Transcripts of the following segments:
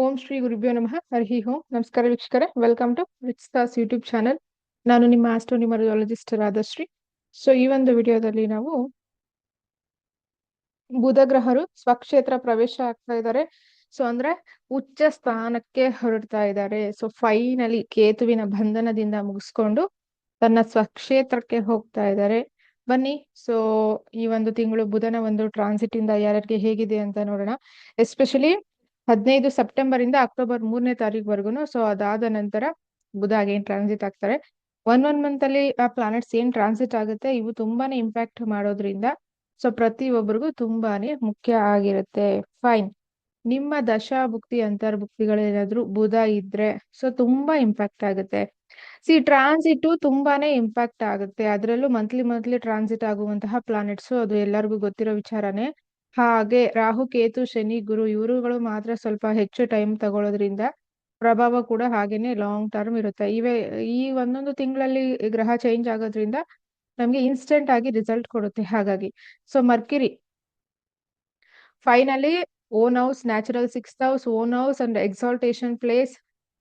ಓಂ ಶ್ರೀ ಗುರುಭ್ಯೋ ನಮಃ. ಹರಿ ಓಂ. ನಮಸ್ಕಾರ ವೀಕ್ಷಕರೇ. Welcome to Rich Das YouTube channel ನಾನು ನಿಮ್ಮ ಆಸ್ಟ್ರೋನಿಮರಾಲಜಿಸ್ಟ್ ರಾಧಶ್ರೀ. ಸೊ ಈ ಒಂದು ವಿಡಿಯೋದಲ್ಲಿ ನಾವು ಬುಧ ಗ್ರಹರು ಸ್ವಕ್ಷೇತ್ರ ಪ್ರವೇಶ ಆಗ್ತಾ ಇದ್ದಾರೆ. ಸೊ ಅಂದ್ರೆ ಉಚ್ಚ ಸ್ಥಾನಕ್ಕೆ ಹೊರಡ್ತಾ ಇದ್ದಾರೆ. ಸೊ ಫೈನಲಿ ಕೇತುವಿನ ಬಂಧನದಿಂದ ಮುಗಿಸ್ಕೊಂಡು ತನ್ನ ಸ್ವಕ್ಷೇತ್ರಕ್ಕೆ ಹೋಗ್ತಾ ಇದ್ದಾರೆ. ಬನ್ನಿ. ಸೊ ಈ ಒಂದು ತಿಂಗಳು ಬುಧನ ಒಂದು ಟ್ರಾನ್ಸಿಟ್ ಇಂದ ಯಾರ್ಯಾರಿಗೆ ಹೇಗಿದೆ ಅಂತ ನೋಡೋಣ. ಎಸ್ಪೆಷಲಿ ಹದಿನೈದು ಸೆಪ್ಟೆಂಬರ್ ಇಂದ ಅಕ್ಟೋಬರ್ ಮೂರನೇ ತಾರೀಕ್ವರೆಗೂ ಸೊ ಅದಾದ ನಂತರ ಬುಧ ಅಗೇನ್ ಟ್ರಾನ್ಸಿಟ್ ಆಗ್ತಾರೆ. ಒನ್ ಒನ್ ಮಂತ್ ಅಲ್ಲಿ ಆ ಪ್ಲಾನೆಟ್ಸ್ ಏನ್ ಟ್ರಾನ್ಸಿಟ್ ಆಗುತ್ತೆ, ಇವು ತುಂಬಾನೇ ಇಂಪ್ಯಾಕ್ಟ್ ಮಾಡೋದ್ರಿಂದ ಸೊ ಪ್ರತಿಯೊಬ್ಬರಿಗೂ ತುಂಬಾನೇ ಮುಖ್ಯ ಆಗಿರುತ್ತೆ. ಫೈನ್ ನಿಮ್ಮ ದಶಾ ಭುಕ್ತಿ ಅಂತರ್ಭುಕ್ತಿಗಳೇನಾದ್ರೂ ಬುಧ ಇದ್ರೆ ಸೊ ತುಂಬಾ ಇಂಪ್ಯಾಕ್ಟ್ ಆಗುತ್ತೆ. ಸಿ ಟ್ರಾನ್ಸಿಟ್ ತುಂಬಾನೇ ಇಂಪ್ಯಾಕ್ಟ್ ಆಗುತ್ತೆ. ಅದರಲ್ಲೂ ಮಂತ್ಲಿ ಮಂತ್ಲಿ ಟ್ರಾನ್ಸಿಟ್ ಆಗುವಂತಹ ಪ್ಲಾನೆಟ್ಸ್ ಅದು ಎಲ್ಲರಿಗೂ ಗೊತ್ತಿರೋ ವಿಚಾರನೇ. ಹಾಗೆ ರಾಹು, ಕೇತು, ಶನಿ, ಗುರು ಇವರುಗಳು ಮಾತ್ರ ಸ್ವಲ್ಪ ಹೆಚ್ಚು ಟೈಮ್ ತಗೊಳ್ಳೋದ್ರಿಂದ ಪ್ರಭಾವ ಕೂಡ ಹಾಗೇನೆ ಲಾಂಗ್ ಟರ್ಮ್ ಇರುತ್ತೆ. ಇವೆ ಈ ಒಂದೊಂದು ತಿಂಗಳಲ್ಲಿ ಗ್ರಹ ಚೇಂಜ್ ಆಗೋದ್ರಿಂದ ನಮ್ಗೆ ಇನ್ಸ್ಟೆಂಟ್ ಆಗಿ ರಿಸಲ್ಟ್ ಕೊಡುತ್ತೆ. ಹಾಗಾಗಿ so mercury finally own house natural six house own house and exaltation place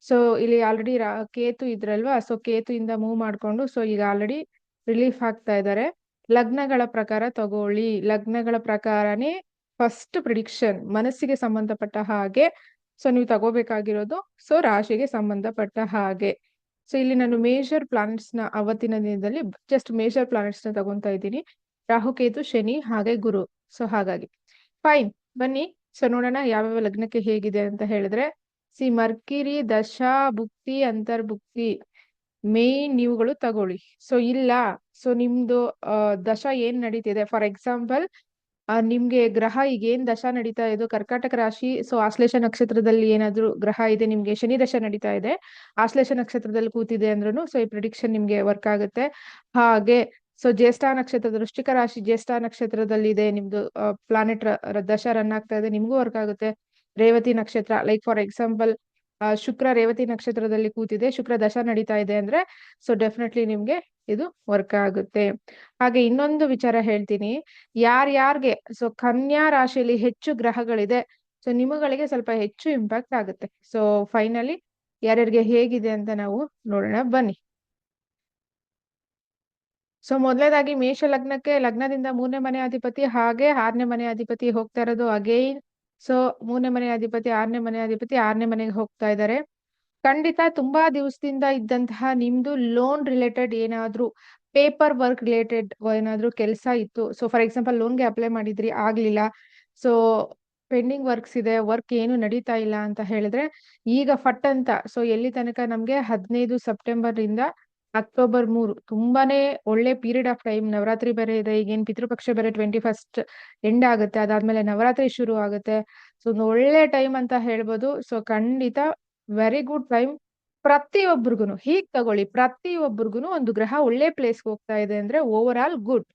so ಇಲ್ಲಿ ಆಲ್ರೆಡಿ ಕೇತು ಇದ್ರಲ್ವಾ? ಸೊ ಕೇತು ಇಂದ ಮೂವ್ ಮಾಡ್ಕೊಂಡು ಸೊ ಈಗ ಆಲ್ರೆಡಿ ರಿಲೀಫ್ ಆಗ್ತಾ ಇದ್ದಾರೆ ಲಗ್ನಗಳ ಪ್ರಕಾರ ತಗೊಳ್ಳಿ. ಲಗ್ನಗಳ ಪ್ರಕಾರನೇ ಫಸ್ಟ್ ಪ್ರಿಡಿಕ್ಷನ್ ಮನಸ್ಸಿಗೆ ಸಂಬಂಧಪಟ್ಟ ಹಾಗೆ. ಸೊ ನೀವು ತಗೋಬೇಕಾಗಿರೋದು ಸೊ ರಾಶಿಗೆ ಸಂಬಂಧಪಟ್ಟ ಹಾಗೆ. ಸೊ ಇಲ್ಲಿ ನಾನು ಮೇಜರ್ ಪ್ಲಾನೆಟ್ಸ್ನ ಅವತ್ತಿನ ದಿನದಲ್ಲಿ ಜಸ್ಟ್ ಮೇಜರ್ ಪ್ಲಾನೆಟ್ಸ್ನ ತಗೊಂತಾ ಇದ್ದೀನಿ. ರಾಹುಕೇತು ಶನಿ ಹಾಗೆ ಗುರು. ಸೊ ಹಾಗಾಗಿ. ಫೈನ್ ಬನ್ನಿ. ಸೊ ನೋಡೋಣ ಯಾವ್ಯಾವ ಲಗ್ನಕ್ಕೆ ಹೇಗಿದೆ ಅಂತ ಹೇಳಿದ್ರೆ, ಸಿ, ಮರ್ಕಿರಿ, ದಶಾ, ಭುಕ್ತಿ, ಅಂತರ್ಭುಕ್ತಿ. ಮೇನ್ ನೀವುಗಳು ತಗೊಳ್ಳಿ. ಸೊ ಇಲ್ಲ. ಸೊ ನಿಮ್ದು ದಶ ಏನ್ ನಡೀತಿದೆ? ಫಾರ್ ಎಕ್ಸಾಂಪಲ್ ನಿಮ್ಗೆ ಗ್ರಹ ಈಗ ಏನ್ ದಶಾ ನಡೀತಾ ಇದೆ? ಕರ್ಕಾಟಕ ರಾಶಿ ಸೊ ಆಶ್ಲೇಷ ನಕ್ಷತ್ರದಲ್ಲಿ ಏನಾದ್ರು ಗ್ರಹ ಇದೆ? ನಿಮ್ಗೆ ಶನಿ ದಶಾ ನಡೀತಾ ಇದೆ. ಆಶ್ಲೇಷ ನಕ್ಷತ್ರದಲ್ಲಿ ಕೂತಿದೆ ಅಂದ್ರೂ ಸೊ ಈ ಪ್ರಿಡಿಕ್ಷನ್ ನಿಮ್ಗೆ ವರ್ಕ್ ಆಗುತ್ತೆ. ಹಾಗೆ ಸೊ ಜ್ಯೇಷ್ಠ ನಕ್ಷತ್ರ ವೃಶ್ಚಿಕ ರಾಶಿ ಜ್ಯೇಷ್ಠ ನಕ್ಷತ್ರದಲ್ಲಿ ಇದೆ. ನಿಮ್ದು ಪ್ಲಾನೆಟ್ ದಶಾ ರನ್ ಆಗ್ತಾ ಇದೆ. ನಿಮ್ಗೂ ವರ್ಕ್ ಆಗುತ್ತೆ. ರೇವತಿ ನಕ್ಷತ್ರ like for example Shukra Revati ನಕ್ಷತ್ರದಲ್ಲಿ ಕೂತಿದೆ. ಶುಕ್ರ ದಶಾ ನಡೀತಾ ಇದೆ ಅಂದ್ರೆ ಸೊ ಡೆಫಿನೆಟ್ಲಿ ನಿಮ್ಗೆ ಇದು ವರ್ಕ್ ಆಗುತ್ತೆ. ಹಾಗೆ ಇನ್ನೊಂದು ವಿಚಾರ ಹೇಳ್ತೀನಿ. ಯಾರ್ಯಾರ್ಗೆ ಸೊ ಕನ್ಯಾ ರಾಶಿಯಲ್ಲಿ ಹೆಚ್ಚು ಗ್ರಹಗಳಿದೆ ಸೊ ನಿಮಗಳಿಗೆ ಸ್ವಲ್ಪ ಹೆಚ್ಚು ಇಂಪ್ಯಾಕ್ಟ್ ಆಗುತ್ತೆ. ಸೊ ಫೈನಲಿ ಯಾರ್ಯಾರಿಗೆ ಹೇಗಿದೆ ಅಂತ ನಾವು ನೋಡೋಣ. ಬನ್ನಿ. ಸೊ ಮೊದಲೇದಾಗಿ ಮೇಷ ಲಗ್ನಕ್ಕೆ, ಲಗ್ನದಿಂದ ಮೂರನೇ ಮನೆ ಅಧಿಪತಿ, ಹಾಗೆ ಆರನೇ ಮನೆ ಅಧಿಪತಿ ಹೋಗ್ತಾ ಇರೋದು ಅಗೈನ್ ಸೊ ಮೂರನೇ ಮನೆ ಅಧಿಪತಿ, ಆರನೇ ಮನೆ ಅಧಿಪತಿ, ಆರನೇ ಮನೆಗೆ ಹೋಗ್ತಾ ಇದ್ದಾರೆ. ಖಂಡಿತ ತುಂಬಾ ದಿವಸದಿಂದ ಇದ್ದಂತಹ ನಿಮ್ದು ಲೋನ್ ರಿಲೇಟೆಡ್ ಏನಾದ್ರೂ ಪೇಪರ್ ವರ್ಕ್ ರಿಲೇಟೆಡ್ ಏನಾದ್ರೂ ಕೆಲಸ ಇತ್ತು? ಸೊ ಫಾರ್ ಎಕ್ಸಾಂಪಲ್ ಲೋನ್ಗೆ ಅಪ್ಲೈ ಮಾಡಿದ್ರಿ, ಆಗ್ಲಿಲ್ಲ. ಸೊ ಪೆಂಡಿಂಗ್ ವರ್ಕ್ಸ್ ಇದೆ ವರ್ಕ್ ಏನು ನಡೀತಾ ಇಲ್ಲ ಅಂತ ಹೇಳಿದ್ರೆ ಈಗ ಫಟ್ ಅಂತ ಸೊ ಎಲ್ಲಿ ತನಕ ನಮ್ಗೆ ಹದಿನೈದು ಸೆಪ್ಟೆಂಬರ್ ಇಂದ ಅಕ್ಟೋಬರ್ ಮೂರು ತುಂಬಾನೇ ಒಳ್ಳೆ ಪೀರಿಯಡ್ ಆಫ್ ಟೈಮ್ ನವರಾತ್ರಿ ಬೇರೆ ಇದೆ, ಈಗೇನ್ ಪಿತೃಪಕ್ಷ ಬೇರೆ ಟ್ವೆಂಟಿ ಫಸ್ಟ್ ಎಂಡ್ ಆಗುತ್ತೆ, ಅದಾದ್ಮೇಲೆ ನವರಾತ್ರಿ ಶುರು ಆಗುತ್ತೆ. ಸೊ ಒಂದು ಒಳ್ಳೆ ಟೈಮ್ ಅಂತ ಹೇಳ್ಬೋದು. ಸೊ ಖಂಡಿತ ವೆರಿ ಗುಡ್ ಟೈಮ್ ಪ್ರತಿಯೊಬ್ಬರಿಗೂ ಹೀಗ್ ತಗೊಳ್ಳಿ. ಪ್ರತಿಯೊಬ್ಬರಿಗೂ ಒಂದು ಗ್ರಹ ಒಳ್ಳೆ ಪ್ಲೇಸ್ಗೆ ಹೋಗ್ತಾ ಇದೆ ಅಂದ್ರೆ ಓವರ್ ಆಲ್ ಗುಡ್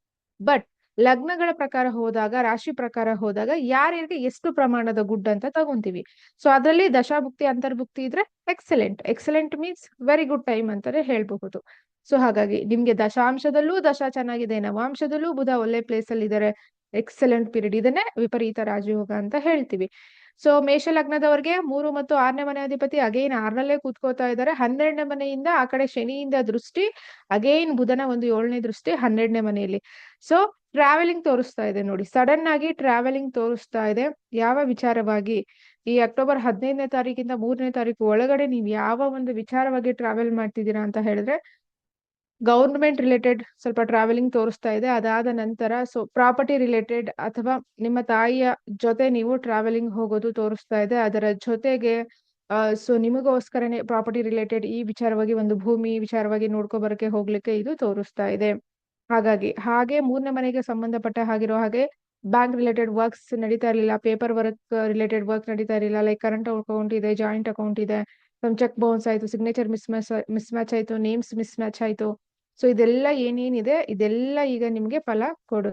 ಬಟ್ ಲಗ್ನಗಳ ಪ್ರಕಾರ ಹೋದಾಗ, ರಾಶಿ ಪ್ರಕಾರ ಹೋದಾಗ ಯಾರ್ಯಾರಿಗೆ ಎಷ್ಟು ಪ್ರಮಾಣದ ಗುಡ್ ಅಂತ ತಗೊಂತೀವಿ. ಸೊ ಅದರಲ್ಲಿ ದಶಾಭುಕ್ತಿ, ಅಂತರ್ಭುಕ್ತಿ ಇದ್ರೆ excellent excellent means very good time ಅಂತಾನೆ ಹೇಳ್ಬಹುದು. ಸೊ ಹಾಗಾಗಿ ನಿಮ್ಗೆ ದಶಾಂಶದಲ್ಲೂ ದಶ ಚೆನ್ನಾಗಿದೆ, ನವಾಂಶದಲ್ಲೂ ಬುಧ ಒಳ್ಳೆ ಪ್ಲೇಸ್ ಅಲ್ಲಿ ಇದಾರೆ ಎಕ್ಸಲೆಂಟ್ ಪೀರಿಯಡ್ ಇದನ್ನೇ ವಿಪರೀತ ರಾಜಯೋಗ ಅಂತ ಹೇಳ್ತೀವಿ. ಸೊ ಮೇಷ ಲಗ್ನದವರಿಗೆ ಮೂರು ಮತ್ತು ಆರನೇ ಮನೆ ಅಧಿಪತಿ ಅಗೈನ್ ಆರ್ನಲ್ಲೇ ಕೂತ್ಕೋತಾ ಇದ್ದಾರೆ. ಹನ್ನೆರಡನೇ ಮನೆಯಿಂದ ಆ ಕಡೆ ಶನಿಯಿಂದ ದೃಷ್ಟಿ ಅಗೈನ್ ಬುಧನ ಒಂದು ಏಳನೇ ದೃಷ್ಟಿ, ಹನ್ನೆರಡನೇ ಮನೆಯಲ್ಲಿ. ಸೊ ಟ್ರಾವೆಲಿಂಗ್ ತೋರಿಸ್ತಾ ಇದೆ ನೋಡಿ. ಸಡನ್ ಆಗಿ ಟ್ರಾವೆಲಿಂಗ್ ತೋರಿಸ್ತಾ ಇದೆ. ಯಾವ ವಿಚಾರವಾಗಿ? ಈ ಅಕ್ಟೋಬರ್ ಹದಿನೈದನೇ ತಾರೀಕಿಂದ ಮೂರನೇ ತಾರೀಕು ಒಳಗಡೆ ನೀವು ಯಾವ ಒಂದು ವಿಚಾರವಾಗಿ ಟ್ರಾವೆಲ್ ಮಾಡ್ತಿದ್ದೀರಾ ಅಂತ ಹೇಳಿದ್ರೆ ಗೌರ್ಮೆಂಟ್ ರಿಲೇಟೆಡ್ ಸ್ವಲ್ಪ ಟ್ರಾವೆಲಿಂಗ್ ತೋರಿಸ್ತಾ ಇದೆ. ಅದಾದ ನಂತರ ಸೊ ಪ್ರಾಪರ್ಟಿ ರಿಲೇಟೆಡ್ ಅಥವಾ ನಿಮ್ಮ ತಾಯಿಯ ಜೊತೆ ನೀವು ಟ್ರಾವೆಲಿಂಗ್ ಹೋಗೋದು ತೋರಿಸ್ತಾ ಇದೆ. ಅದರ ಜೊತೆಗೆ ಸೊ ನಿಮಗೋಸ್ಕರನೇ ಪ್ರಾಪರ್ಟಿ ರಿಲೇಟೆಡ್ ಈ ವಿಚಾರವಾಗಿ ಒಂದು ಭೂಮಿ ವಿಚಾರವಾಗಿ ನೋಡ್ಕೊ ಬರಕ್ಕೆ ಹೋಗ್ಲಿಕ್ಕೆ ಇದು ತೋರಿಸ್ತಾ ಇದೆ. ಹಾಗಾಗಿ, ಹಾಗೆ ಮೂರನೇ ಮನೆಗೆ ಸಂಬಂಧಪಟ್ಟ ಹಾಗಿರೋ ಹಾಗೆ ಬ್ಯಾಂಕ್ ರಿಲೇಟೆಡ್ ವರ್ಕ್ಸ್ ನಡೀತಾ ಇರಲಿಲ್ಲ. ಪೇಪರ್ ವರ್ಕ್ ರಿಲೇಟೆಡ್ ವರ್ಕ್ ನಡೀತಾ ಇರಲಿಲ್ಲ. ಲೈಕ್ ಕರೆಂಟ್ ಅಕೌಂಟ್ ಇದೆ ಜಾಯಿಂಟ್ ಅಕೌಂಟ್ ಇದೆ. ಚೆಕ್ ಬೌನ್ಸ್ ಆಯ್ತು signature mismatch mismatch ಆಯ್ತು ನೇಮ್ಸ್ ಮಿಸ್ ಮ್ಯಾಚ್ ಆಯ್ತು. ಸೊ ಇದೆಲ್ಲ ಏನೇನಿದೆ? ಇದೆಲ್ಲ ಈಗ ನಿಮ್ಗೆ ಫಲ ಕೊಡು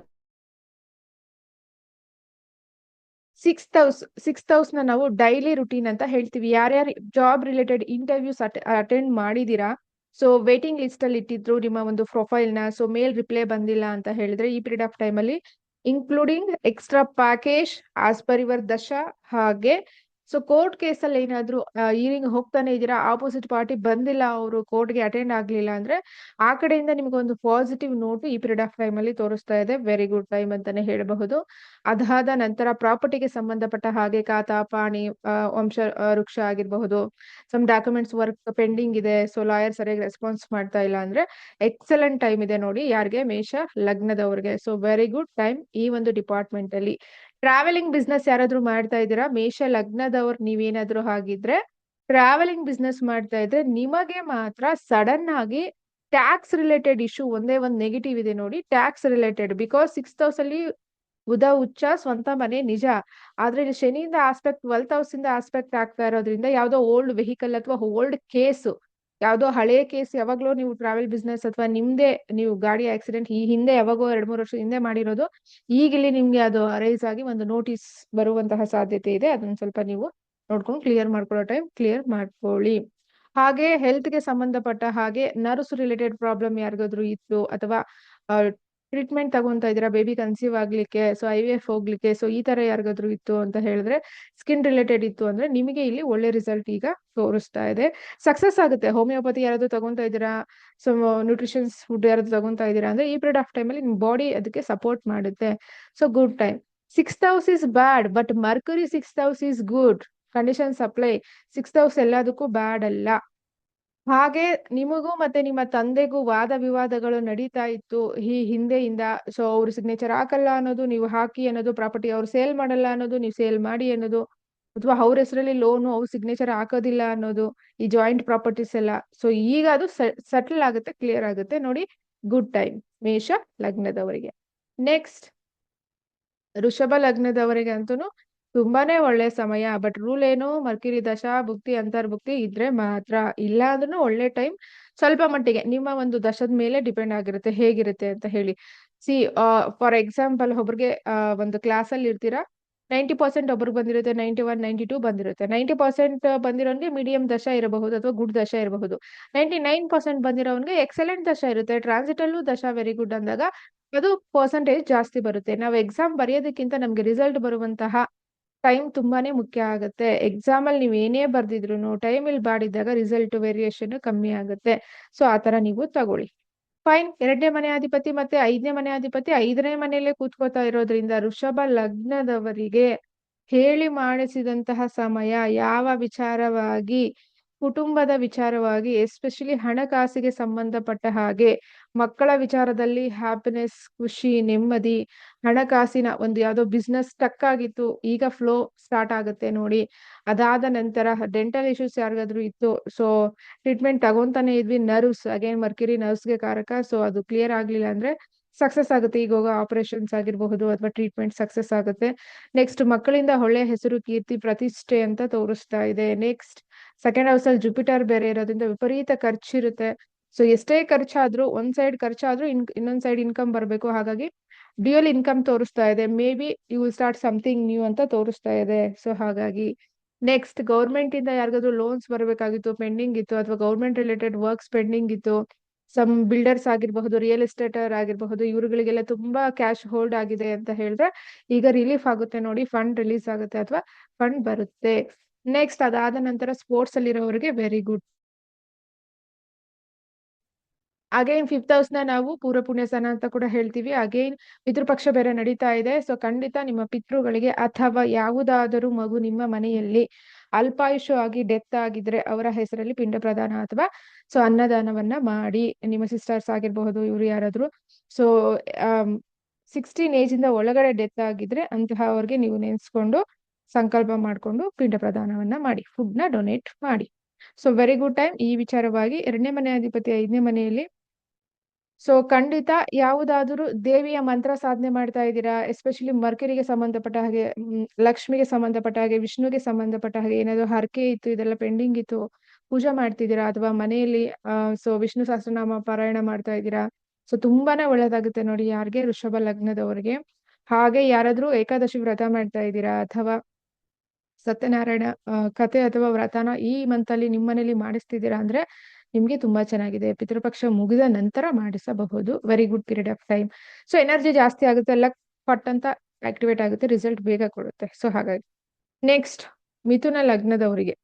ಸಿಕ್ಸ್ ಹೌಸ್ ಸಿಕ್ಸ್ ಹೌಸ್ನ ನಾವು ಡೈಲಿ ರುಟೀನ್ ಅಂತ ಹೇಳ್ತೀವಿ. ಯಾರ್ಯಾರು ಜಾಬ್ ರಿಲೇಟೆಡ್ ಇಂಟರ್ವ್ಯೂಸ್ ಅಟೆಂಡ್ ಮಾಡಿದೀರಾ? ಸೊ ವೇಟಿಂಗ್ ಲಿಸ್ಟ್ ಅಲ್ಲಿ ಇಟ್ಟಿದ್ರು ನಿಮ್ಮ ಒಂದು ಪ್ರೊಫೈಲ್ನ. ಸೊ ಮೇಲ್ ರಿಪ್ಲೈ ಬಂದಿಲ್ಲ ಅಂತ ಹೇಳಿದ್ರೆ ಈ ಪೀರಿಯಡ್ ಆಫ್ ಟೈಮ್ ಅಲ್ಲಿ including extra package as per your ದಶ ಹಾಗೆ ಸೊ ಕೋರ್ಟ್ ಕೇಸಲ್ಲಿ ಏನಾದ್ರು ಈರಿಂಗ್ ಹೋಗ್ತಾನೆ ಇದ್ದೀರಾ ಆಪೋಸಿಟ್ ಪಾರ್ಟಿ ಬಂದಿಲ್ಲ, ಅವರು ಕೋರ್ಟ್ಗೆ ಅಟೆಂಡ್ ಆಗಲಿಲ್ಲ ಅಂದ್ರೆ, ಆ ಕಡೆಯಿಂದ ನಿಮ್ಗೆ ಒಂದು ಪಾಸಿಟಿವ್ ನೋಟ್ ಈ ಪೀರಿಯಡ್ ಆಫ್ ಟೈಮ್ ಅಲ್ಲಿ ತೋರಿಸ್ತಾ ಇದೆ. ವೆರಿ ಗುಡ್ ಟೈಮ್ ಅಂತಾನೆ ಹೇಳಬಹುದು. ಅದಾದ ನಂತರ ಪ್ರಾಪರ್ಟಿಗೆ ಸಂಬಂಧಪಟ್ಟ ಹಾಗೆ ಕಾತ ಪಾಣಿ ವಂಶ ವೃಕ್ಷ ಆಗಿರಬಹುದು. ಸಮ್ ಡಾಕ್ಯುಮೆಂಟ್ಸ್ ವರ್ಕ್ ಪೆಂಡಿಂಗ್ ಇದೆ. ಸೊ ಲಾಯರ್ ಸರಿಯಾಗಿ ರೆಸ್ಪಾನ್ಸ್ ಮಾಡ್ತಾ ಇಲ್ಲ ಅಂದ್ರೆ ಎಕ್ಸಲೆಂಟ್ ಟೈಮ್ ಇದೆ ನೋಡಿ, ಯಾರಿಗೆ? ಮೇಷ ಲಗ್ನದವ್ರಿಗೆ. ಸೊ ವೆರಿ ಗುಡ್ ಟೈಮ್ ಈ ಒಂದು ಡಿಪಾರ್ಟ್ಮೆಂಟ್ ಅಲ್ಲಿ. ಟ್ರಾವೆಲಿಂಗ್ ಬಿಸ್ನೆಸ್ ಯಾರಾದ್ರೂ ಮಾಡ್ತಾ ಇದ್ದೀರಾ? ಮೇಷ ಲಗ್ನದವ್ರು ನೀವೇನಾದ್ರೂ ಹಾಗಿದ್ರೆ ಟ್ರಾವೆಲಿಂಗ್ ಬಿಸ್ನೆಸ್ ಮಾಡ್ತಾ ಇದ್ರೆ ನಿಮಗೆ ಮಾತ್ರ ಸಡನ್ ಆಗಿ ಟ್ಯಾಕ್ಸ್ ರಿಲೇಟೆಡ್ ಇಶ್ಯೂ ಒಂದೇ ಒಂದು ನೆಗೆಟಿವ್ ಇದೆ ನೋಡಿ tax related because six house ಅಲ್ಲಿ ಉದ ಉಚ್ಚ ಸ್ವಂತ ಮನೆ ನಿಜ. ಆದ್ರೆ ಇಲ್ಲಿ ಶನಿಯಿಂದ ಆಸ್ಪೆಕ್ಟ್ ಟ್ವೆಲ್ತ್ ಹೌಸ್ ಇಂದ ಆಸ್ಪೆಕ್ಟ್ ಆಗ್ತಾ ಇರೋದ್ರಿಂದ ಯಾವ್ದೋ ಓಲ್ಡ್ ವೆಹಿಕಲ್ ಅಥವಾ ಓಲ್ಡ್ ಕೇಸ್ ಯಾವ್ದೋ ಹಳೆ ಕೇಸ್ ಯಾವಾಗ್ಲೂ ನೀವು ಟ್ರಾವೆಲ್ ಬಿಸ್ನೆಸ್ ಅಥವಾ ನಿಮ್ದೇ ನೀವು ಗಾಡಿ ಆಕ್ಸಿಡೆಂಟ್ ಈ ಹಿಂದೆ ಯಾವಾಗೋ ಎರಡ್ ಮೂರು ವರ್ಷ ಹಿಂದೆ ಮಾಡಿರೋದು, ಈಗ ಇಲ್ಲಿ ನಿಮ್ಗೆ ಅದು ಅರೈಸ್ ಆಗಿ ಒಂದು ನೋಟಿಸ್ ಬರುವಂತಹ ಸಾಧ್ಯತೆ ಇದೆ. ಅದನ್ನ ಸ್ವಲ್ಪ ನೀವು ನೋಡ್ಕೊಂಡು ಕ್ಲಿಯರ್ ಮಾಡ್ಕೊಳ್ಳೋ ಟೈಮ್ ಕ್ಲಿಯರ್ ಮಾಡ್ಕೊಳ್ಳಿ. ಹಾಗೆ ಹೆಲ್ತ್ಗೆ ಸಂಬಂಧಪಟ್ಟ ಹಾಗೆ ನರ್ಸ್ ರಿಲೇಟೆಡ್ ಪ್ರಾಬ್ಲಮ್ ಯಾರಿಗಾದ್ರೂ ಇತ್ತು ಅಥವಾ ಟ್ರೀಟ್ಮೆಂಟ್ ತಗೊಂತಾ ಇದೀರಾ ಬೇಬಿ ಕನ್ಸೀವ್ ಆಗ್ಲಿಕ್ಕೆ ಸೊ ಐ ವಿ ಎಫ್ ಹೋಗ್ಲಿಕ್ಕೆ ಸೊ ಈ ತರ ಯಾರಿಗಾದ್ರೂ ಇತ್ತು ಅಂತ ಹೇಳಿದ್ರೆ ಸ್ಕಿನ್ ರಿಲೇಟೆಡ್ ಇತ್ತು ಅಂದ್ರೆ ನಿಮಗೆ ಇಲ್ಲಿ ಒಳ್ಳೆ ರಿಸಲ್ಟ್ ಈಗ ತೋರಿಸ್ತಾ ಇದೆ. ಸಕ್ಸಸ್ ಆಗುತ್ತೆ. ಹೋಮಿಯೋಪತಿ ಯಾರಾದ್ರೂ ತಗೊಂತಾ ಇದ್ದೀರಾ? ಸೊ ನ್ಯೂಟ್ರಿಷನ್ಸ್ ಫುಡ್ ಯಾರಾದ್ರೂ ತಗೊಂತಾ ಇದ್ದೀರಾ ಅಂದ್ರೆ ಈ ಪೀರಿಯಡ್ ಆಫ್ ಟೈಮ್ ಅಲ್ಲಿ ನಿಮ್ ಬಾಡಿ ಅದಕ್ಕೆ ಸಪೋರ್ಟ್ ಮಾಡುತ್ತೆ. So good time six house is bad but Mercury six house is good condition supply six house ಎಲ್ಲದಕ್ಕೂ ಬ್ಯಾಡ್ ಅಲ್ಲ. ಹಾಗೆ ನಿಮಗೂ ಮತ್ತೆ ನಿಮ್ಮ ತಂದೆಗೂ ವಾದ ವಿವಾದಗಳು ನಡೀತಾ ಇತ್ತು. ಈ ಹಿಂದೆಯಿಂದ ಸೊ ಅವ್ರ ಸಿಗ್ನೇಚರ್ ಹಾಕಲ್ಲ ಅನ್ನೋದು, ನೀವು ಹಾಕಿ ಅನ್ನೋದು ಪ್ರಾಪರ್ಟಿ ಅವ್ರು ಸೇಲ್ ಮಾಡಲ್ಲ ಅನ್ನೋದು, ನೀವು ಸೇಲ್ ಮಾಡಿ ಅನ್ನೋದು, ಅಥವಾ ಅವ್ರ ಹೆಸರಲ್ಲಿ ಲೋನು ಅವ್ರ ಸಿಗ್ನೇಚರ್ ಹಾಕೋದಿಲ್ಲ ಅನ್ನೋದು, ಈ ಜಾಯಿಂಟ್ ಪ್ರಾಪರ್ಟೀಸ್ ಎಲ್ಲ. ಸೊ ಈಗ ಅದು ಸೆಟಲ್ ಆಗುತ್ತೆ ಕ್ಲಿಯರ್ ಆಗುತ್ತೆ. ನೋಡಿ ಗುಡ್ ಟೈಮ್ ಮೇಷ ಲಗ್ನದವರಿಗೆ. ನೆಕ್ಸ್ಟ್ ಋಷಭ ಲಗ್ನದವರಿಗೆ ಅಂತೂ ತುಂಬಾನೇ ಒಳ್ಳೆ ಸಮಯ, ಬಟ್ ರೂಲ್ ಏನು? ಮರ್ಕಿರಿ ದಶಾ, ಭುಕ್ತಿ, ಅಂತರ್ಭುಕ್ತಿ ಇದ್ರೆ ಮಾತ್ರ. ಇಲ್ಲ ಅಂದ್ರೂ ಒಳ್ಳೆ ಟೈಮ್. ಸ್ವಲ್ಪ ಮಟ್ಟಿಗೆ ನಿಮ್ಮ ಒಂದು ದಶದ ಮೇಲೆ ಡಿಪೆಂಡ್ ಆಗಿರುತ್ತೆ, ಹೇಗಿರುತ್ತೆ ಅಂತ ಹೇಳಿ. ಸಿ ಫಾರ್ ಎಕ್ಸಾಂಪಲ್ ಒಬ್ರಿಗೆ ಒಂದು ಕ್ಲಾಸ್ ಅಲ್ಲಿ ಇರ್ತೀರಾ? ನೈಂಟಿ ಪರ್ಸೆಂಟ್ ಒಬ್ರಿಗೆ ಬಂದಿರುತ್ತೆ, ನೈಂಟಿ ಒನ್, ನೈಂಟಿ ಟೂ ಬಂದಿರುತ್ತೆ. ನೈಂಟಿ ಪರ್ಸೆಂಟ್ ಬಂದಿರೋನ್ಗೆ ಮೀಡಿಯಂ ದಶ ಇರಬಹುದು ಅಥವಾ ಗುಡ್ ದಶ ಇರಬಹುದು. ನೈಂಟಿ ನೈನ್ ಪರ್ಸೆಂಟ್ ಬಂದಿರೋನ್ಗೆ ಎಕ್ಸಲೆಂಟ್ ದಶ ಇರುತ್ತೆ. ಟ್ರಾನ್ಸಿಟ್ ಅಲ್ಲೂ ದಶ ವೆರಿ ಗುಡ್ ಅಂದಾಗ ಅದು ಪರ್ಸೆಂಟೇಜ್ ಜಾಸ್ತಿ ಬರುತ್ತೆ. ನಾವು ಎಕ್ಸಾಮ್ ಬರೆಯೋದಕ್ಕಿಂತ ನಮ್ಗೆ ರಿಸಲ್ಟ್ ಬರುವಂತಹ ಟೈಮ್ ತುಂಬಾನೇ ಮುಖ್ಯ ಆಗುತ್ತೆ. ಎಕ್ಸಾಮ್ ಅಲ್ಲಿ ನೀವು ಏನೇ ಬರ್ದಿದ್ರು ಟೈಮ್ ಇಲ್ಲಿ ಬಾಡಿದ್ದಾಗ ರಿಸಲ್ಟ್ ವೇರಿಯೇಷನ್ ಕಮ್ಮಿ ಆಗುತ್ತೆ. ಸೊ ಆತರ ನೀವು ತಗೊಳ್ಳಿ. ಫೈನ್ ಎರಡನೇ ಮನೆ ಅಧಿಪತಿ ಮತ್ತೆ ಐದನೇ ಮನೆ ಅಧಿಪತಿ ಐದನೇ ಮನೆಯಲ್ಲೇ ಕೂತ್ಕೋತಾ ಇರೋದ್ರಿಂದ ಋಷಭ ಲಗ್ನದವರಿಗೆ ಹೇಳಿ ಮಾಡಿಸಿದಂತಹ ಸಮಯ, ಯಾವ ವಿಚಾರವಾಗಿ ಕುಟುಂಬದ ವಿಚಾರವಾಗಿ ಎಸ್ಪೆಷಲಿ ಹಣಕಾಸಿಗೆ ಸಂಬಂಧಪಟ್ಟ ಹಾಗೆ, ಮಕ್ಕಳ ವಿಚಾರದಲ್ಲಿ ಹ್ಯಾಪಿನೆಸ್ ಖುಷಿ, ನೆಮ್ಮದಿ, ಹಣಕಾಸಿನ ಒಂದು ಯಾವುದೋ ಬಿಸ್ನೆಸ್ ಸ್ಟಕ್ ಆಗಿತ್ತು, ಈಗ ಫ್ಲೋ ಸ್ಟಾರ್ಟ್ ಆಗುತ್ತೆ ನೋಡಿ. ಅದಾದ ನಂತರ ಡೆಂಟಲ್ ಇಶ್ಯೂಸ್ ಯಾರಿಗಾದ್ರೂ ಇತ್ತು ಸೊ ಟ್ರೀಟ್ಮೆಂಟ್ ತಗೊಂತಾನೆ ಇದ್ವಿ ನರ್ವ್ಸ್ ಅಗೇನ್ ಮರ್ಕಿರಿ ನರ್ವ್ಸ್ಗೆ ಕಾರಕ ಸೊ ಅದು ಕ್ಲಿಯರ್ ಆಗ್ಲಿಲ್ಲ ಅಂದ್ರೆ ಸಕ್ಸಸ್ ಆಗುತ್ತೆ. ಈಗ ಆಪರೇಷನ್ಸ್ ಆಗಿರಬಹುದು ಅಥವಾ ಟ್ರೀಟ್ಮೆಂಟ್ ಸಕ್ಸಸ್ ಆಗುತ್ತೆ. ನೆಕ್ಸ್ಟ್ ಮಕ್ಕಳಿಂದ ಒಳ್ಳೆ ಹೆಸರು, ಕೀರ್ತಿ, ಪ್ರತಿಷ್ಠೆ ಅಂತ ತೋರಿಸ್ತಾ ಇದೆ. ನೆಕ್ಸ್ಟ್ ಸೆಕೆಂಡ್ ಹೌಸ್ ಅಲ್ಲಿ ಜುಪಿಟರ್ ಬೇರೆ ಇರೋದ್ರಿಂದ ವಿಪರೀತ ಖರ್ಚಿರುತ್ತೆ ಸೊ ಎಷ್ಟೇ ಖರ್ಚಾದ್ರೂ, ಒಂದ್ ಸೈಡ್ ಖರ್ಚಾದ್ರೂ ಇನ್, ಇನ್ನೊಂದ್ ಸೈಡ್ ಇನ್ಕಮ್ ಬರಬೇಕು. ಹಾಗಾಗಿ ಡ್ಯೂಯಲ್ ಇನ್ಕಮ್ ತೋರಿಸ್ತಾ ಇದೆ. Maybe you will start something new ಅಂತ ತೋರಿಸ್ತಾ ಇದೆ. ಸೊ ಹಾಗಾಗಿ ನೆಕ್ಸ್ಟ್ ಗೌರ್ಮೆಂಟ್ ಇಂದ ಯಾರಿಗಾದ್ರೂ ಲೋನ್ಸ್ ಬರಬೇಕಾಗಿತ್ತು ಪೆಂಡಿಂಗ್ ಇತ್ತು, ಅಥವಾ ಗೌರ್ಮೆಂಟ್ ರಿಲೇಟೆಡ್ ವರ್ಕ್ಸ್ ಪೆಂಡಿಂಗ್ ಇತ್ತು ಸಮ್ ಬಿಲ್ಡರ್ಸ್ ಆಗಿರಬಹುದು ರಿಯಲ್ ಎಸ್ಟೇಟರ್ ಆಗಿರಬಹುದು, ಇವ್ರುಗಳಿಗೆಲ್ಲ ತುಂಬಾ ಕ್ಯಾಶ್ ಹೋಲ್ಡ್ ಆಗಿದೆ ಅಂತ ಹೇಳಿದ್ರೆ, ಈಗ ರಿಲೀಫ್ ಆಗುತ್ತೆ ನೋಡಿ ಫಂಡ್ ರಿಲೀಸ್ ಆಗುತ್ತೆ, ಅಥವಾ ಫಂಡ್ ಬರುತ್ತೆ. ನೆಕ್ಸ್ಟ್ ಅದಾದ ನಂತರ ಸ್ಪೋರ್ಟ್ಸ್ ಅಲ್ಲಿರೋರಿಗೆ ವೆರಿ ಗುಡ್ ಅಗೈನ್ ಫಿಫ್ತ್ ಹೌಸ್ನ ನಾವು ಪೂರ್ವ ಪುಣ್ಯ ಸ್ಥಾನ ಅಂತ ಕೂಡ ಹೇಳ್ತೀವಿ. ಅಗೈನ್ ಪಿತೃಪಕ್ಷ ಬೇರೆ ನಡೀತಾ ಇದೆ. ಸೊ ಖಂಡಿತ ನಿಮ್ಮ ಪಿತೃಗಳಿಗೆ ಅಥವಾ ಯಾವುದಾದರೂ ಮಗು ನಿಮ್ಮ ಮನೆಯಲ್ಲಿ ಅಲ್ಪಾಯುಷು ಆಗಿ ಡೆತ್ ಆಗಿದ್ರೆ ಅವರ ಹೆಸರಲ್ಲಿ ಪಿಂಡ ಪ್ರದಾನ ಅಥವಾ ಸೊ ಅನ್ನದಾನವನ್ನ ಮಾಡಿ. ನಿಮ್ಮ ಸಿಸ್ಟರ್ಸ್ ಆಗಿರಬಹುದು, ಇವ್ರು ಯಾರಾದ್ರೂ. ಸೊ ಸಿಕ್ಸ್ಟೀನ್ ಏಜ್ ಇಂದ ಒಳಗಡೆ ಡೆತ್ ಆಗಿದ್ರೆ ಅಂತಹ ಅವ್ರಿಗೆ ನೀವು ನೆನ್ಸ್ಕೊಂಡು ಸಂಕಲ್ಪ ಮಾಡ್ಕೊಂಡು ಪಿಂಡ ಪ್ರದಾನವನ್ನ ಮಾಡಿ ಫುಡ್ನ ಡೊನೇಟ್ ಮಾಡಿ. ಸೊ ವೆರಿ ಗುಡ್ ಟೈಮ್ ಈ ವಿಚಾರವಾಗಿ ಎರಡನೇ ಮನೆ ಅಧಿಪತಿ ಐದನೇ ಮನೆಯಲ್ಲಿ ಸೊ ಖಂಡಿತ ಯಾವುದಾದರೂ ದೇವಿಯ ಮಂತ್ರ ಸಾಧನೆ ಮಾಡ್ತಾ ಇದ್ದೀರಾ? ಎಸ್ಪೆಷಲಿ ಮರ್ಕರಿಗೆ ಸಂಬಂಧಪಟ್ಟ ಹಾಗೆ ಲಕ್ಷ್ಮಿಗೆ ಸಂಬಂಧಪಟ್ಟ ಹಾಗೆ, ವಿಷ್ಣುಗೆ ಸಂಬಂಧಪಟ್ಟ ಹಾಗೆ ಏನಾದ್ರು ಹರಕೆ ಇತ್ತು, ಇದೆಲ್ಲ ಪೆಂಡಿಂಗ್ ಇತ್ತು, ಪೂಜೆ ಮಾಡ್ತಿದ್ದೀರಾ? ಅಥವಾ ಮನೆಯಲ್ಲಿ ಸೊ ವಿಷ್ಣು ಸಹಸ್ರನಾಮ ಪಾರಾಯಣ ಮಾಡ್ತಾ ಇದ್ದೀರಾ? ಸೊ ತುಂಬಾನೇ ಒಳ್ಳೇದಾಗುತ್ತೆ ನೋಡಿ, ಯಾರಿಗೆ? ವೃಷಭ ಲಗ್ನದವರಿಗೆ. ಹಾಗೆ ಯಾರಾದ್ರೂ ಏಕಾದಶಿ ವ್ರತ ಮಾಡ್ತಾ ಇದ್ದೀರಾ? ಅಥವಾ ಸತ್ಯನಾರಾಯಣ ಕತೆ ಅಥವಾ ವ್ರತನ ಈ ಮಂತ್ ಅಲ್ಲಿ ನಿಮ್ಮ ಮನೇಲಿ ಮಾಡಿಸ್ತಿದ್ದೀರಾ ಅಂದ್ರೆ ನಿಮ್ಗೆ ತುಂಬಾ ಚೆನ್ನಾಗಿದೆ. ಪಿತೃಪಕ್ಷ ಮುಗಿದ ನಂತರ ಮಾಡಿಸಬಹುದು. Very good period of time so energy ಜಾಸ್ತಿ ಆಗುತ್ತೆ, ಎಲ್ಲ ಪಟ್ ಅಂತ ಆಕ್ಟಿವೇಟ್ ಆಗುತ್ತೆ ರಿಸಲ್ಟ್ ಬೇಗ ಕೊಡುತ್ತೆ. ಸೊ ಹಾಗಾಗಿ ನೆಕ್ಸ್ಟ್ ಮಿಥುನ ಲಗ್ನದವರಿಗೆ.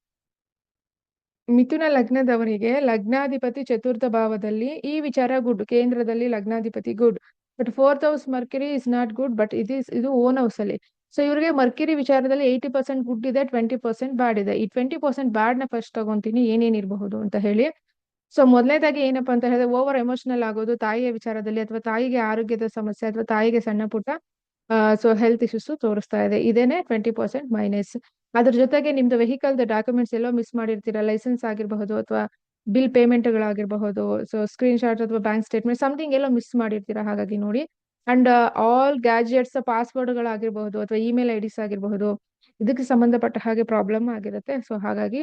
ಮಿಥುನ ಲಗ್ನದವರಿಗೆ ಲಗ್ನಾಧಿಪತಿ ಚತುರ್ಥ ಭಾವದಲ್ಲಿ ಈ ವಿಚಾರ ಗುಡ್ ಕೇಂದ್ರದಲ್ಲಿ ಲಗ್ನಾಧಿಪತಿ good but fourth house Mercury is not good but it is ಇದು ಓನ್ ಹೌಸ್ ಅಲ್ಲಿ. ಸೊ ಇವರಿಗೆ ಮರ್ಕಿರಿ ವಿಚಾರದಲ್ಲಿ ಏಯ್ಟಿ ಪರ್ಸೆಂಟ್ ಗುಡ್ ಇದೆ ಟ್ವೆಂಟಿ ಪರ್ಸೆಂಟ್ ಬ್ಯಾಡ್ ಇದೆ. ಈ ಟ್ವೆಂಟಿ ಪರ್ಸೆಂಟ್ ಬ್ಯಾಡ್ನ ಫಸ್ಟ್ ತಗೊಂತೀನಿ, ಏನೇನ್ ಇರಬಹುದು ಅಂತ ಹೇಳಿ. ಸೊ ಮೊದಲನೇದಾಗಿ ಏನಪ್ಪಾ ಅಂತ ಹೇಳಿದ್ರೆ ಓವರ್ ಎಮೋಷನಲ್ ಆಗೋದು, ತಾಯಿಯ ವಿಚಾರದಲ್ಲಿ ಅಥವಾ ತಾಯಿಗೆ ಆರೋಗ್ಯದ ಸಮಸ್ಯೆ ಅಥವಾ ತಾಯಿಗೆ ಸಣ್ಣ ಪುಟ್ಟ ಸೊ ಹೆಲ್ತ್ ಇಶ್ಯೂಸ್ ತೋರಿಸ್ತಾ ಇದೆ. ಇದೇನೆ ಟ್ವೆಂಟಿ ಪರ್ಸೆಂಟ್ ಮೈನಸ್ ಅದ್ರ ಜೊತೆಗೆ ನಿಮ್ದು ವೆಹಿಕಲ್ ಡಾಕ್ಯುಮೆಂಟ್ಸ್ ಎಲ್ಲೋ ಮಿಸ್ ಮಾಡಿರ್ತೀರಾ ಲೈಸೆನ್ಸ್ ಆಗಿರಬಹುದು ಅಥವಾ ಬಿಲ್ ಪೇಮೆಂಟ್ ಗಳಾಗಿರಬಹುದು ಸೊ ಸ್ಕ್ರೀನ್ ಶಾಟ್ ಅಥವಾ ಬ್ಯಾಂಕ್ ಸ್ಟೇಟ್ಮೆಂಟ್ ಸಮಥಿಂಗ್ ಎಲ್ಲೋ ಮಿಸ್ ಮಾಡಿರ್ತೀರಾ, ಹಾಗಾಗಿ ನೋಡಿ. ಅಂಡ್ ಆಲ್ ಗ್ಯಾಜೆಟ್ಸ್ ಪಾಸ್ವರ್ಡ್ ಗಳಾಗಿರಬಹುದು ಅಥವಾ ಇಮೇಲ್ ಐಡಿಸ್ ಆಗಿರಬಹುದು, ಇದಕ್ಕೆ ಸಂಬಂಧಪಟ್ಟ ಹಾಗೆ ಪ್ರಾಬ್ಲಮ್ ಆಗಿರುತ್ತೆ. ಸೊ ಹಾಗಾಗಿ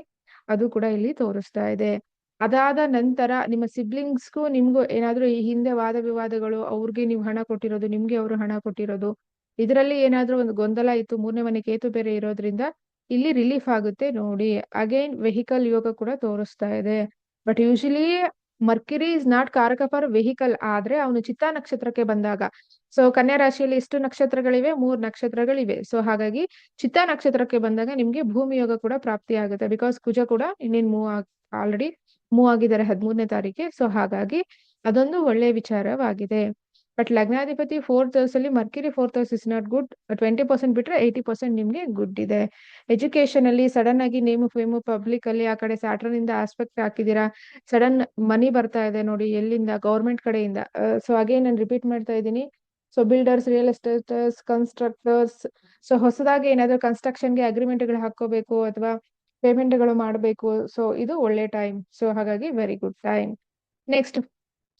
ಅದು ಕೂಡ ಇಲ್ಲಿ ತೋರಿಸ್ತಾ ಇದೆ. ಅದಾದ ನಂತರ ನಿಮ್ಮ ಸಿಬ್ಲಿಂಗ್ಸ್ಗೂ ನಿಮ್ಗೂ ಏನಾದ್ರೂ ಈ ಹಿಂದೆ ವಾದ ವಿವಾದಗಳು, ಅವ್ರಿಗೆ ನೀವು ಹಣ ಕೊಟ್ಟಿರೋದು, ನಿಮ್ಗೆ ಅವರು ಹಣ ಕೊಟ್ಟಿರೋದು, ಇದರಲ್ಲಿ ಏನಾದ್ರೂ ಒಂದು ಗೊಂದಲ ಇತ್ತು, ಮೂರನೇ ಮನೆ ಕೇತು ಬೇರೆ ಇರೋದ್ರಿಂದ ಇಲ್ಲಿ ರಿಲೀಫ್ ಆಗುತ್ತೆ ನೋಡಿ. ಅಗೈನ್ ವೆಹಿಕಲ್ ಯೋಗ ಕೂಡ ತೋರಿಸ್ತಾ ಇದೆ. But usually Mercury is not ಕಾರಕ ಫಾರ್ ವೆಹಿಕಲ್ ಆದ್ರೆ ಅವನು ಚಿತ್ತಾ ನಕ್ಷತ್ರಕ್ಕೆ ಬಂದಾಗ. ಸೊ ಕನ್ಯಾ ರಾಶಿಯಲ್ಲಿ ಎಷ್ಟು ನಕ್ಷತ್ರಗಳಿವೆ, ಮೂರ್ ನಕ್ಷತ್ರಗಳಿವೆ. ಸೊ ಹಾಗಾಗಿ ಚಿತ್ತಾ ನಕ್ಷತ್ರಕ್ಕೆ ಬಂದಾಗ ನಿಮ್ಗೆ ಭೂಮಿಯೋಗ ಕೂಡ ಪ್ರಾಪ್ತಿ ಆಗುತ್ತೆ. ಬಿಕಾಸ್ ಕುಜ ಕೂಡ ಇನ್ನೇನ್ ಮೂವ್ ಆಲ್ರೆಡಿ ಮೂವ್ ಆಗಿದ್ದಾರೆ ಹದಿಮೂರನೇ ತಾರೀಕಿಗೆ ಸೊ ಹಾಗಾಗಿ ಅದೊಂದು ಒಳ್ಳೆ ವಿಚಾರವಾಗಿದೆ. ಬಟ್ ಲಗ್ನಾಧಿಪತಿ ಫೋರ್ತ್ ಹೌಸ್ ಅಲ್ಲಿ Mercury fourth house is not good twenty percent ಬಿಟ್ರೆ ಏಯ್ಟಿ ಪರ್ಸೆಂಟ್ ನಿಮ್ಗೆ ಗುಡ್ ಇದೆ. ಎಜುಕೇಶನ್ ಅಲ್ಲಿ ಸಡನ್ ಆಗಿ ನೇಮು ಫೇಮು ಪಬ್ಲಿಕ್ ಅಲ್ಲಿ ಆ ಕಡೆ ಸ್ಯಾಟ್ರನ್ ಇಂದ ಆಸ್ಪೆಕ್ಟ್ ಹಾಕಿದೀರಾ ಸಡನ್ ಮನಿ ಬರ್ತಾ ಇದೆ ನೋಡಿ ಎಲ್ಲಿಂದ? ಗೌರ್ಮೆಂಟ್ ಕಡೆಯಿಂದ. ಸೊ ಹಾಗೆ ನಾನು ರಿಪೀಟ್ ಮಾಡ್ತಾ ಇದ್ದೀನಿ. So builders real estaters constructors so ಹೊಸದಾಗಿ ಏನಾದ್ರು ಕನ್ಸ್ಟ್ರಕ್ಷನ್ಗೆ ಅಗ್ರಿಮೆಂಟ್ಗಳು ಹಾಕೋಬೇಕು ಅಥವಾ ಪೇಮೆಂಟ್ಗಳು ಮಾಡಬೇಕು. ಸೊ ಇದು ಒಳ್ಳೆ ಟೈಮ್ ಸೊ ಹಾಗಾಗಿ ವೆರಿ ಗುಡ್ ಟೈಮ್ ನೆಕ್ಸ್ಟ್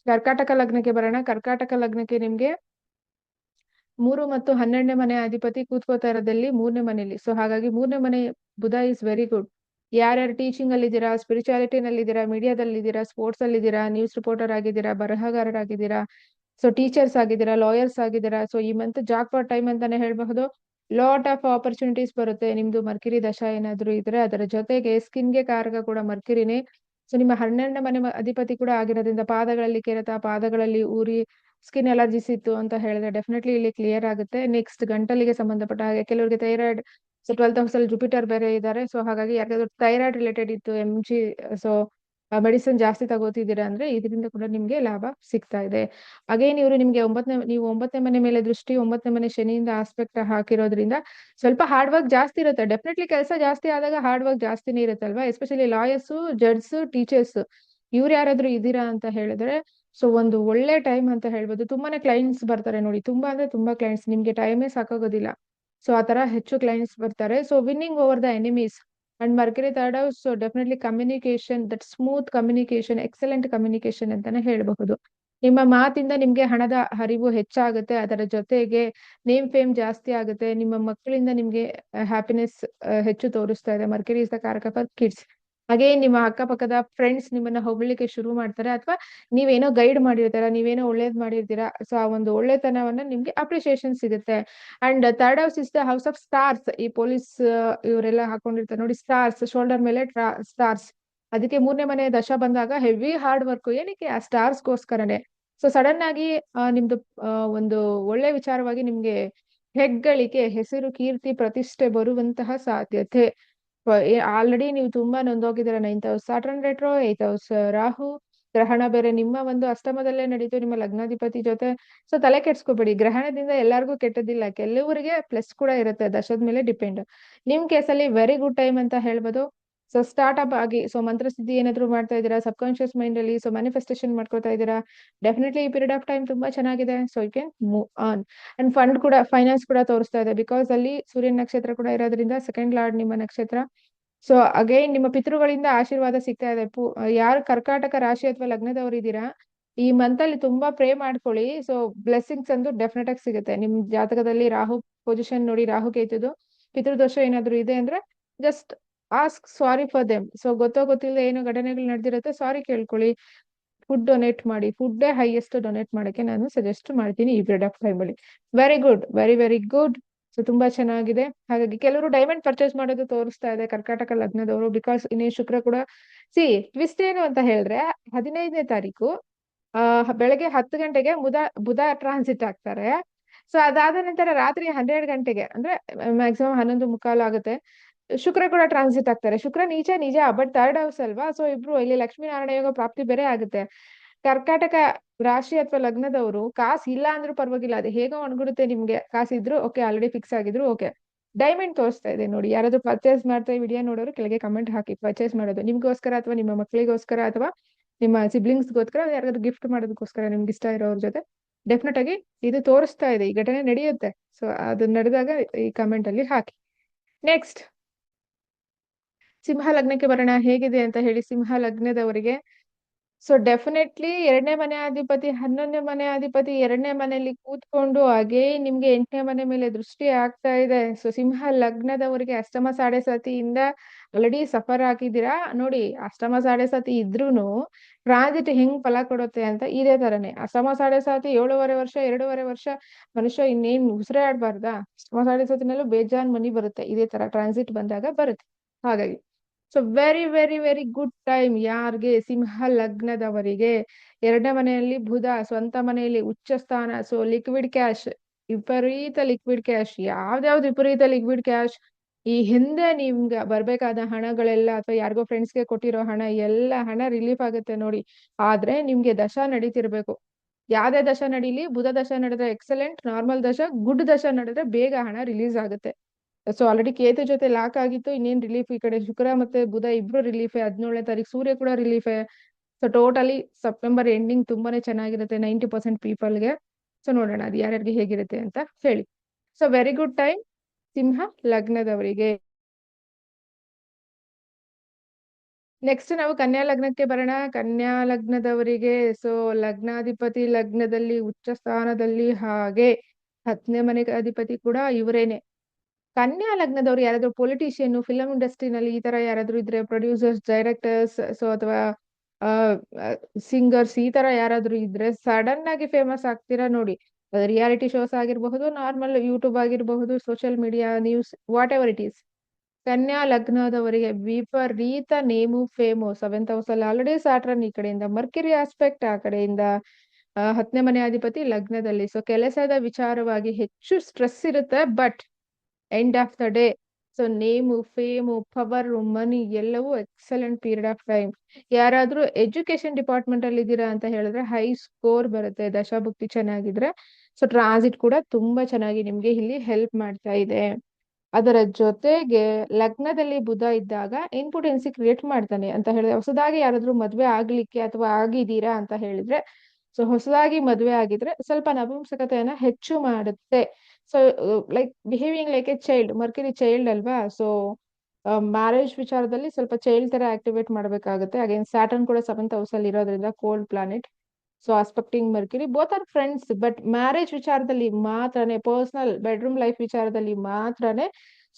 ಕರ್ಕಾಟಕ ಲಗ್ನಕ್ಕೆ ಬರೋಣ. ಕರ್ಕಾಟಕ ಲಗ್ನಕ್ಕೆ ನಿಮ್ಗೆ ಮೂರು ಮತ್ತು ಹನ್ನೆರಡನೇ ಮನೆ ಅಧಿಪತಿ ಕೂತ್ಕೋತಾರದಲ್ಲಿ ಮೂರನೇ ಮನೆಯಲ್ಲಿ. ಸೊ ಹಾಗಾಗಿ ಮೂರನೇ ಮನೆ ಬುಧ ಇಸ್ ವೆರಿ ಗುಡ್ ಯಾರ್ಯಾರು ಟೀಚಿಂಗ್ ಅಲ್ಲಿ ಇದ್ದೀರಾ ಸ್ಪಿರಿಚುಯಾಲಿಟಿ ನಲ್ಲಿ ಇದ್ದೀರಾ ಮೀಡಿಯಾದಲ್ಲಿ ಇದ್ದೀರಾ ಸ್ಪೋರ್ಟ್ಸ್ ಅಲ್ಲಿ ಇದ್ದೀರಾ ನ್ಯೂಸ್ ರಿಪೋರ್ಟರ್ ಆಗಿದ್ದೀರಾ ಬರಹಗಾರರಾಗಿದ್ದೀರಾ ಸೊ ಟೀಚರ್ಸ್ ಆಗಿದ್ದೀರಾ ಲಾಯರ್ಸ್ ಆಗಿದ್ದೀರಾ ಸೊ ಈ ಮಂತ್ ಜಾಕ್ಪಾಟ್ ಟೈಮ್ ಅಂತಾನೆ ಹೇಳಬಹುದು. ಲಾಟ್ ಆಫ್ ಆಪರ್ಚುನಿಟೀಸ್ ಬರುತ್ತೆ. ನಿಮ್ದು ಮರ್ಕಿರಿ ದಶ ಏನಾದ್ರು ಇದ್ರೆ ಅದರ ಜೊತೆಗೆ ಸ್ಕಿನ್ಗೆ ಕಾರಕ ಕೂಡ ಮರ್ಕಿರಿನೇ. ಸೊ ನಿಮ್ಮ ಹನ್ನೆರಡನೇ ಮನೆ ಅಧಿಪತಿ ಕೂಡ ಆಗಿರೋದ್ರಿಂದ ಪಾದಗಳಲ್ಲಿ ಕೆರೆತ, ಪಾದಗಳಲ್ಲಿ ಊರಿ ಸ್ಕಿನ್ ಅಲರ್ಜಿಸ್ ಇತ್ತು ಅಂತ ಹೇಳಿದ್ರೆ ಡೆಫಿನೆಟ್ಲಿ ಇಲ್ಲಿ ಕ್ಲಿಯರ್ ಆಗುತ್ತೆ. ನೆಕ್ಸ್ಟ್ ಗಂಟಲಿಗೆ ಸಂಬಂಧಪಟ್ಟ ಹಾಗೆ ಕೆಲವರಿಗೆ ಥೈರಾಯ್ಡ್ ಸೊ ಟ್ವೆಲ್ತ್ ಹೌಸ್ ಅಲ್ಲಿ ಜುಪಿಟರ್ ಬೇರೆ ಇದ್ದಾರೆ. ಸೊ ಹಾಗಾಗಿ ಯಾರಿಗಾದ್ರೂ ಥೈರಾಯ್ಡ್ ರಿಲೇಟೆಡ್ ಇತ್ತು ಎಂ ಜಿ ಸೊ ಮೆಡಿಸಿನ್ ಜಾಸ್ತಿ ತಗೋತಿದ್ದೀರಾ ಅಂದ್ರೆ ಇದರಿಂದ ಕೂಡ ನಿಮ್ಗೆ ಲಾಭ ಸಿಗ್ತಾ ಇದೆ. ಅಗೇನ್ ಇವರು ನಿಮ್ಗೆ ಒಂಬತ್ತನೇ, ನೀವು ಒಂಬತ್ತನೇ ಮನೆ ಮೇಲೆ ದೃಷ್ಟಿ, ಒಂಬತ್ತನೇ ಮನೆ ಶನಿಯಿಂದ ಆಸ್ಪೆಕ್ಟ್ ಹಾಕಿರೋದ್ರಿಂದ ಸ್ವಲ್ಪ ಹಾರ್ಡ್ ವರ್ಕ್ ಜಾಸ್ತಿ ಇರುತ್ತೆ. ಡೆಫಿನೆಟ್ಲಿ ಕೆಲಸ ಜಾಸ್ತಿ ಆದಾಗ ಹಾರ್ಡ್ ವರ್ಕ್ ಜಾಸ್ತಿನೇ ಇರುತ್ತಲ್ವಾ? ಎಸ್ಪೆಷಲಿ ಲಾಯರ್ಸ್ ಜಡ್ಜ್ ಟೀಚರ್ಸ್ ಇವ್ರು ಯಾರಾದ್ರೂ ಇದ್ದೀರಾ ಅಂತ ಹೇಳಿದ್ರೆ ಸೊ ಒಂದು ಒಳ್ಳೆ ಟೈಮ್ ಅಂತ ಹೇಳ್ಬೋದು. ತುಂಬಾನೇ ಕ್ಲೈಂಟ್ಸ್ ಬರ್ತಾರೆ ನೋಡಿ. ತುಂಬಾ ಅಂದ್ರೆ ತುಂಬಾ ಕ್ಲೈಂಟ್ಸ್ ನಿಮ್ಗೆ ಟೈಮೇ ಸಾಕಾಗೋದಿಲ್ಲ. ಸೊ ಆ ತರ ಹೆಚ್ಚು ಕ್ಲೈಂಟ್ಸ್ ಬರ್ತಾರೆ. So winning over the enemies and Mercury third house so definitely communication that smooth communication excellent communication ಅಂತಾನೆ ಹೇಳಬಹುದು. ನಿಮ್ಮ ಮಾತಿಂದ ನಿಮ್ಗೆ ಹಣದ ಹರಿವು ಹೆಚ್ಚಾಗುತ್ತೆ, ಅದರ ಜೊತೆಗೆ ನೇಮ್ ಫೇಮ್ ಜಾಸ್ತಿ ಆಗುತ್ತೆ, ನಿಮ್ಮ ಮಕ್ಕಳಿಂದ ನಿಮ್ಗೆ ಹ್ಯಾಪಿನೆಸ್ ಹೆಚ್ಚು ತೋರಿಸ್ತಾ ಇದೆ. ಮರ್ಕರಿ ಇಸ್ ದ ಕಾರಕ ಫಾರ್ ಕಿಡ್ಸ್ ಹಾಗೆ ನಿಮ್ಮ ಅಕ್ಕಪಕ್ಕದ ಫ್ರೆಂಡ್ಸ್ ನಿಮ್ಮನ್ನ ಹೊಗಳಿಕೆ ಶುರು ಮಾಡ್ತಾರೆ ಅಥವಾ ನೀವೇನೋ ಗೈಡ್ ಮಾಡಿರ್ತೀರಾ, ನೀವೇನೋ ಒಳ್ಳೇದ್ ಮಾಡಿರ್ತೀರಾ ಸೊ ಆ ಒಂದು ಒಳ್ಳೆತನವನ್ನ ನಿಮ್ಗೆ ಅಪ್ರಿಶಿಯೇಷನ್ ಸಿಗುತ್ತೆ. And third house is the house of stars ಈ ಪೊಲೀಸ್ ಇವರೆಲ್ಲ ಹಾಕೊಂಡಿರ್ತಾರೆ ನೋಡಿ ಸ್ಟಾರ್ಸ್ ಶೋಲ್ಡರ್ ಮೇಲೆ ಸ್ಟಾರ್ಸ್ ಅದಕ್ಕೆ ಮೂರನೇ ಮನೆ ದಶ ಬಂದಾಗ ಹೆವಿ ಹಾರ್ಡ್ ವರ್ಕ್ ಏನಕ್ಕೆ? ಆ ಸ್ಟಾರ್ಸ್ಗೋಸ್ಕರನೇ ಸೊ ಸಡನ್ ಆಗಿ ನಿಮ್ದು ಒಂದು ಒಳ್ಳೆ ವಿಚಾರವಾಗಿ ನಿಮ್ಗೆ ಹೆಗ್ಗಳಿಕೆ, ಹೆಸರು, ಕೀರ್ತಿ, ಪ್ರತಿಷ್ಠೆ ಬರುವಂತಹ ಸಾಧ್ಯತೆ. ಆಲ್ರೆಡಿ ನೀವು ತುಂಬಾ ನೊಂದೋಗಿದ್ದೀರ. Ninth house Saturn retro eighth house Rahu, ಗ್ರಹಣ ಬೇರೆ ನಿಮ್ಮ ಒಂದು ಅಷ್ಟಮದಲ್ಲೇ ನಡೀತು, ನಿಮ್ಮ ಲಗ್ನಾಧಿಪತಿ ಜೊತೆ. ಸೊ, ತಲೆ ಕೆಡ್ಸ್ಕೋಬೇಡಿ. ಗ್ರಹಣದಿಂದ ಎಲ್ಲರಿಗೂ ಕೆಟ್ಟದಿಲ್ಲ ಕೆಲವರಿಗೆ ಪ್ಲಸ್ ಕೂಡ ಇರುತ್ತೆ. ದಶದ ಮೇಲೆ ಡಿಪೆಂಡ್. ನಿಮ್ ಕೇಸಲ್ಲಿ ವೆರಿ ಗುಡ್ ಟೈಮ್ ಅಂತ ಹೇಳ್ಬೋದು. ಸೊ ಸ್ಟಾರ್ಟ್ ಅಪ್ ಆಗಿ ಸೊ ಮಂತ್ರಸಿದ್ಧಿ ಏನಾದ್ರು ಮಾಡ್ತಾ ಇದ್ದೀರಾ? ಸಬ್ ಕಾನ್ಶಿಯಸ್ ಮೈಂಡ್ ಅಲ್ಲಿ ಸೊ ಮ್ಯಾನಿಫೆಸ್ಟೇಷನ್ ಮಾಡ್ಕೊತಾ ಇದ್ದೀರಾ? ಡೆಫಿನೆಟ್ಲಿ ಈ ಪೀರಿಯಡ್ ಆಫ್ ಟೈಮ್ ತುಂಬಾ ಚೆನ್ನಾಗಿದೆ. So you can move on and fund ಕೂಡ ಫೈನಾನ್ಸ್ ಕೂಡ ತೋರಿಸ್ತಾ ಇದೆ. ಬಿಕಾಸ್ ಅಲ್ಲಿ ಸೂರ್ಯನ ನಕ್ಷತ್ರ ಕೂಡ ಇರೋದ್ರಿಂದ ಸೆಕೆಂಡ್ ಲಾರ್ಡ್ ನಿಮ್ಮ ನಕ್ಷತ್ರ. ಸೊ ಅಗೈನ್ ನಿಮ್ಮ ಪಿತೃಗಳಿಂದ ಆಶೀರ್ವಾದ ಸಿಗ್ತಾ ಇದೆ. ಯಾರು ಕರ್ಕಾಟಕ ರಾಶಿ ಅಥವಾ ಲಗ್ನದವರು ಇದ್ದೀರಾ? ಈ ಮಂತ್ ಅಲ್ಲಿ ತುಂಬಾ ಪ್ರೇ ಮಾಡ್ಕೊಳ್ಳಿ. ಸೊ ಬ್ಲೆಸ್ಸಿಂಗ್ಸ್ ಅಂದು ಡೆಫಿನೆಟ್ ಆಗಿ ಸಿಗುತ್ತೆ. ನಿಮ್ ಜಾತಕದಲ್ಲಿ ರಾಹು ಪೊಸಿಷನ್ ನೋಡಿ ರಾಹು ಕೇತುದು. ಪಿತೃದೋಷ ಏನಾದ್ರು ಇದೆ ಅಂದ್ರೆ just ask sorry for them so ಗೊತ್ತೋ ಗೊತ್ತಿಲ್ಲದೆ ಏನು ಘಟನೆಗಳು ನಡೆದಿರುತ್ತೆ ಸಾರಿ ಕೇಳ್ಕೊಳ್ಳಿ. ಫುಡ್ ಡೊನೇಟ್ ಮಾಡಿ ಫುಡ್ಡೇ ಹೈಯೆಸ್ಟ್ ಡೊನೇಟ್ ಮಾಡಕ್ಕೆ ನಾನು ಸಜೆಸ್ಟ್ ಮಾಡ್ತೀನಿ ಈ ಪೀರಿಯಡ್ ಆಫ್ ಟೈಮ್ ಅಲ್ಲಿ. Very good very very good so ತುಂಬಾ ಚೆನ್ನಾಗಿದೆ. ಹಾಗಾಗಿ ಕೆಲವರು ಡೈಮಂಡ್ ಪರ್ಚೇಸ್ ಮಾಡೋದು ತೋರಿಸ್ತಾ ಇದೆ ಕರ್ನಾಟಕ ಲಗ್ನದವರು ಬಿಕಾಸ್ ಇನ್ನೇ ಶುಕ್ರ ಕೂಡ. ಸಿ ಟ್ವಿಸ್ಟ್ ಏನು ಅಂತ ಹೇಳಿದ್ರೆ, ಹದಿನೈದನೇ ತಾರೀಕು, ಆ, ಬೆಳಗ್ಗೆ ಹತ್ತು ಗಂಟೆಗೆ ಮುದ, ಬುಧ ಟ್ರಾನ್ಸಿಟ್ ಆಗ್ತಾರೆ. ಸೊ ಅದಾದ ನಂತರ ರಾತ್ರಿ ಹನ್ನೆರಡು ಗಂಟೆಗೆ, ಅಂದ್ರೆ ಮ್ಯಾಕ್ಸಿಮಮ್ ಹನ್ನೊಂದು ಮುಕ್ಕಾಲು ಆಗುತ್ತೆ. ಶುಕ್ರ ಕೂಡ ಟ್ರಾನ್ಸಿಟ್ ಆಗ್ತಾರೆ. ಶುಕ್ರ ನೀಚ ನಿಜ ಬಟ್ ಥರ್ಡ್ ಹೌಸ್ ಅಲ್ವಾ? ಸೊ ಇಬ್ರು ಇಲ್ಲಿ ಲಕ್ಷ್ಮೀನಾರಾಯಣ ಯೋಗ ಪ್ರಾಪ್ತಿ ಬೇರೆ ಆಗುತ್ತೆ. ಕರ್ಕಾಟಕ ರಾಶಿ ಅಥವಾ ಲಗ್ನದವರು, ಕಾಸು ಇಲ್ಲ ಅಂದ್ರೂ ಪರವಾಗಿಲ್ಲ, ಅದು ಹೇಗೋ ಒಣಗಿಡುತ್ತೆ ನಿಮ್ಗೆ. ಕಾಸು ಇದ್ರು ಓಕೆ ಆಲ್ರೆಡಿ ಫಿಕ್ಸ್ ಆಗಿದ್ರು ಓಕೆ ಡೈಮಂಡ್ ತೋರಿಸ್ತಾ ಇದೆ ನೋಡಿ. ಯಾರಾದ್ರೂ ಪರ್ಚೇಸ್ ಮಾಡ್ತಾ ವಿಡಿಯೋ ನೋಡೋರು, ಕೆಳಗೆ ಕಮೆಂಟ್ ಹಾಕಿ. ಪರ್ಚೇಸ್ ಮಾಡೋದು. ನಿಮ್ಗೋಸ್ಕರ ಅಥವಾ ನಿಮ್ಮ ಮಕ್ಕಳಿಗೋಸ್ಕರ ಅಥವಾ ನಿಮ್ಮ ಸಿಬ್ಲಿಂಗ್ಸ್ಗೋಸ್ಕರ ಯಾರಾದ್ರೂ ಗಿಫ್ಟ್ ಮಾಡೋದಕ್ಕೋಸ್ಕರ ನಿಮ್ಗೆ ಇಷ್ಟ ಇರೋರ ಜೊತೆ ಡೆಫಿನೆಟ್ ಆಗಿ ಇದು ತೋರಿಸ್ತಾ ಇದೆ. ಈ ಘಟನೆ ನಡೆಯುತ್ತೆ. ಸೊ ಅದು ನಡೆದಾಗ ಈ ಕಮೆಂಟ್ ಅಲ್ಲಿ ಹಾಕಿ. ನೆಕ್ಸ್ಟ್ ಸಿಂಹ ಲಗ್ನಕ್ಕೆ ಬರೋಣ, ಹೇಗಿದೆ ಅಂತ ಹೇಳಿ ಸಿಂಹ ಲಗ್ನದವರಿಗೆ ಸೊ ಡೆಫಿನೆಟ್ಲಿ ಎರಡನೇ ಮನೆ ಅಧಿಪತಿ ಹನ್ನೊಂದನೇ ಮನೆ ಅಧಿಪತಿ ಎರಡನೇ ಮನೆಯಲ್ಲಿ ಕೂತ್ಕೊಂಡು ಹಾಗೇ ನಿಮ್ಗೆ ಎಂಟನೇ ಮನೆ ಮೇಲೆ ದೃಷ್ಟಿ ಆಗ್ತಾ ಇದೆ. ಸೊ ಸಿಂಹ ಲಗ್ನದವರಿಗೆ ಅಷ್ಟಮ ಸಾಡೆ ಸತಿಯಿಂದ ಆಲ್ರೆಡಿ ಸಫರ್ ಆಗಿದ್ದೀರಾ? ನೋಡಿ, ಅಷ್ಟಮ ಸಾಡೆ ಸತಿ ಇದ್ರೂನು ಟ್ರಾನ್ಸಿಟ್ ಹೆಂಗ್ ಫಲ ಕೊಡುತ್ತೆ ಅಂತ ಇದೇ ತರನೇ. ಅಷ್ಟಮ ಸಾಡೆ ಸಾತಿ ಏಳುವರೆ ವರ್ಷ, ಎರಡೂವರೆ ವರ್ಷ ಮನುಷ್ಯ ಇನ್ನೇನ್ ಉಸಿರೇ ಅಷ್ಟಮ ಸಾಡೆ ಸತಿನಲ್ಲೂ ಬೇಜಾನ್ ಮನಿ ಬರುತ್ತೆ. ಇದೇ ತರ ಟ್ರಾನ್ಸಿಟ್ ಬಂದಾಗ ಬರುತ್ತೆ. ಹಾಗಾಗಿ so very very very good time ಯಾರಿಗೆ ಸಿಂಹ ಲಗ್ನದವರಿಗೆ? ಎರಡನೇ ಮನೆಯಲ್ಲಿ ಬುಧ, ಸ್ವಂತ ಮನೆಯಲ್ಲಿ ಉಚ್ಚ ಸ್ಥಾನ. ಸೊ ಲಿಕ್ವಿಡ್ ಕ್ಯಾಶ್ ವಿಪರೀತ ಲಿಕ್ವಿಡ್ ಕ್ಯಾಶ್ ಯಾವ್ದಾವ್ದು ವಿಪರೀತ ಲಿಕ್ವಿಡ್ ಕ್ಯಾಶ್ ಈ ಹಿಂದೆ ನಿಮ್ಗೆ ಬರ್ಬೇಕಾದ ಹಣಗಳೆಲ್ಲ ಅಥವಾ ಯಾರಿಗೋ ಫ್ರೆಂಡ್ಸ್ಗೆ ಕೊಟ್ಟಿರೋ ಹಣ, ಎಲ್ಲ ಹಣ ರಿಲೀಫ್ ಆಗುತ್ತೆ ನೋಡಿ. ಆದ್ರೆ ನಿಮ್ಗೆ ದಶ ನಡೀತಿರ್ಬೇಕು. ಯಾವ್ದೇ ದಶ ನಡೀಲಿ, ಬುಧ ದಶ ನಡೆದ್ರೆ ಎಕ್ಸಲೆಂಟ್ ನಾರ್ಮಲ್ ದಶ ಗುಡ್ ದಶ ನಡೆದ್ರೆ ಬೇಗ ಹಣ ರಿಲೀಸ್ ಆಗುತ್ತೆ. ಸೊ ಆಲ್ರೆಡಿ ಕೇತು ಜೊತೆ ಲಾಕ್ ಆಗಿತ್ತು, ಇನ್ನೇನ್ ರಿಲೀಫ್ ಈ ಕಡೆ ಶುಕ್ರ ಮತ್ತೆ ಬುಧ ಇಬ್ರು ರಿಲೀಫ್ ಹದಿನೇಳನೇ ತಾರೀಕು ಸೂರ್ಯ ಕೂಡ relief so totally September ending ತುಂಬಾನೇ ಚೆನ್ನಾಗಿರುತ್ತೆ ನೈಂಟಿ ಪರ್ಸೆಂಟ್ ಪೀಪಲ್ಗೆ ಸೊ ನೋಡೋಣ ಅದು ಯಾರ್ಯಾರಿಗೆ ಹೇಗಿರುತ್ತೆ ಅಂತ ಹೇಳಿ. ಸೊ ವೆರಿ ಗುಡ್ ಟೈಮ್ ಸಿಂಹ ಲಗ್ನದವರಿಗೆ. ನೆಕ್ಸ್ಟ್ ನಾವು ಕನ್ಯಾ ಲಗ್ನಕ್ಕೆ ಬರೋಣ. ಕನ್ಯಾ ಲಗ್ನದವರಿಗೆ ಸೊ ಲಗ್ನಾಧಿಪತಿ ಲಗ್ನದಲ್ಲಿ ಉಚ್ಚ ಸ್ಥಾನದಲ್ಲಿ ಹಾಗೆ ಹತ್ತನೇ ಮನೆ ಅಧಿಪತಿ ಕೂಡ ಇವರೇನೆ. ಕನ್ಯಾ ಲಗ್ನದವ್ರು ಯಾರಾದ್ರೂ ಪೊಲಿಟಿಷಿಯನ್ ಫಿಲಂ ಇಂಡಸ್ಟ್ರಿನಲ್ಲಿ ಈ ತರ ಯಾರಾದ್ರೂ ಇದ್ರೆ ಪ್ರೊಡ್ಯೂಸರ್ಸ್ ಡೈರೆಕ್ಟರ್ಸ್ ಸೊ ಅಥವಾ ಸಿಂಗರ್ಸ್ ಈ ತರ ಯಾರಾದ್ರೂ ಇದ್ರೆ ಸಡನ್ ಆಗಿ ಫೇಮಸ್ ಆಗ್ತೀರಾ ನೋಡಿ. ರಿಯಾಲಿಟಿ ಶೋಸ್ ಆಗಿರಬಹುದು ನಾರ್ಮಲ್ ಯೂಟ್ಯೂಬ್ ಆಗಿರಬಹುದು social media news whatever it is ಕನ್ಯಾ ಲಗ್ನದವರಿಗೆ ವಿಪರೀತ ನೇಮು ಫೇಮು ಸೆವೆಂತ್ ಹೌಸ್ ಅಲ್ಲಿ ಆಲ್ರೆಡಿ ಸ್ಯಾಟ್ರನ್ ಈ ಕಡೆಯಿಂದ. ಮರ್ಕಿರಿ ಆಸ್ಪೆಕ್ಟ್ ಆ ಕಡೆಯಿಂದ ಹತ್ತನೇ ಮನೆ ಅಧಿಪತಿ ಲಗ್ನದಲ್ಲಿ. ಸೊ ಕೆಲಸದ ವಿಚಾರವಾಗಿ ಹೆಚ್ಚು ಸ್ಟ್ರೆಸ್ ಇರುತ್ತೆ but end of the day so name fame power money ಎಲ್ಲವೂ ಎಕ್ಸಲೆಂಟ್ ಪೀರಿಯಡ್ ಆಫ್ ಟೈಮ್ ಯಾರಾದ್ರೂ ಎಜುಕೇಶನ್ ಡಿಪಾರ್ಟ್ಮೆಂಟ್ ಅಲ್ಲಿ ಇದ್ದೀರಾ ಅಂತ ಹೇಳಿದ್ರೆ ಹೈ ಸ್ಕೋರ್ ಬರುತ್ತೆ. ದಶಾಭುಕ್ತಿ ಚೆನ್ನಾಗಿದ್ರೆ. ಸೊ ಟ್ರಾನ್ಸಿಟ್ ಕೂಡ ತುಂಬಾ ಚೆನ್ನಾಗಿ ನಿಮ್ಗೆ ಇಲ್ಲಿ ಹೆಲ್ಪ್ ಮಾಡ್ತಾ ಇದೆ. ಅದರ ಜೊತೆಗೆ ಲಗ್ನದಲ್ಲಿ ಬುಧ ಇದ್ದಾಗ ಇನ್ಪುಟೆನ್ಸಿ ಕ್ರಿಯೇಟ್ ಮಾಡ್ತಾನೆ ಅಂತ ಹೇಳಿದ್ರೆ, ಹೊಸದಾಗಿ ಯಾರಾದ್ರೂ ಮದ್ವೆ ಆಗ್ಲಿಕ್ಕೆ ಅಥವಾ ಆಗಿದ್ದೀರಾ ಅಂತ ಹೇಳಿದ್ರೆ ಸೊ ಹೊಸದಾಗಿ ಮದ್ವೆ ಆಗಿದ್ರೆ ಸ್ವಲ್ಪ ನಪುಂಸಕತೆಯನ್ನ ಹೆಚ್ಚು ಮಾಡುತ್ತೆ. So like behaving like a child mercury child ಅಲ್ವಾ? ಸೊ ಮ್ಯಾರೇಜ್ ವಿಚಾರದಲ್ಲಿ ಸ್ವಲ್ಪ ಚೈಲ್ಡ್ ತರ ಆಕ್ಟಿವೇಟ್ ಮಾಡ್ಬೇಕಾಗುತ್ತೆ. ಅಗೇನ್ ಸ್ಯಾಟರ್ನ್ ಕೂಡ ಸೆವೆಂತ್ ಹೌಸ್ ಅಲ್ಲಿ ಇರೋದ್ರಿಂದ cold planet so aspecting Mercury. Both are friends but marriage ವಿಚಾರದಲ್ಲಿ ಮಾತ್ರನೇ ಪರ್ಸನಲ್ ಬೆಡ್ರೂಮ್ ಲೈಫ್ ವಿಚಾರದಲ್ಲಿ ಮಾತ್ರನೇ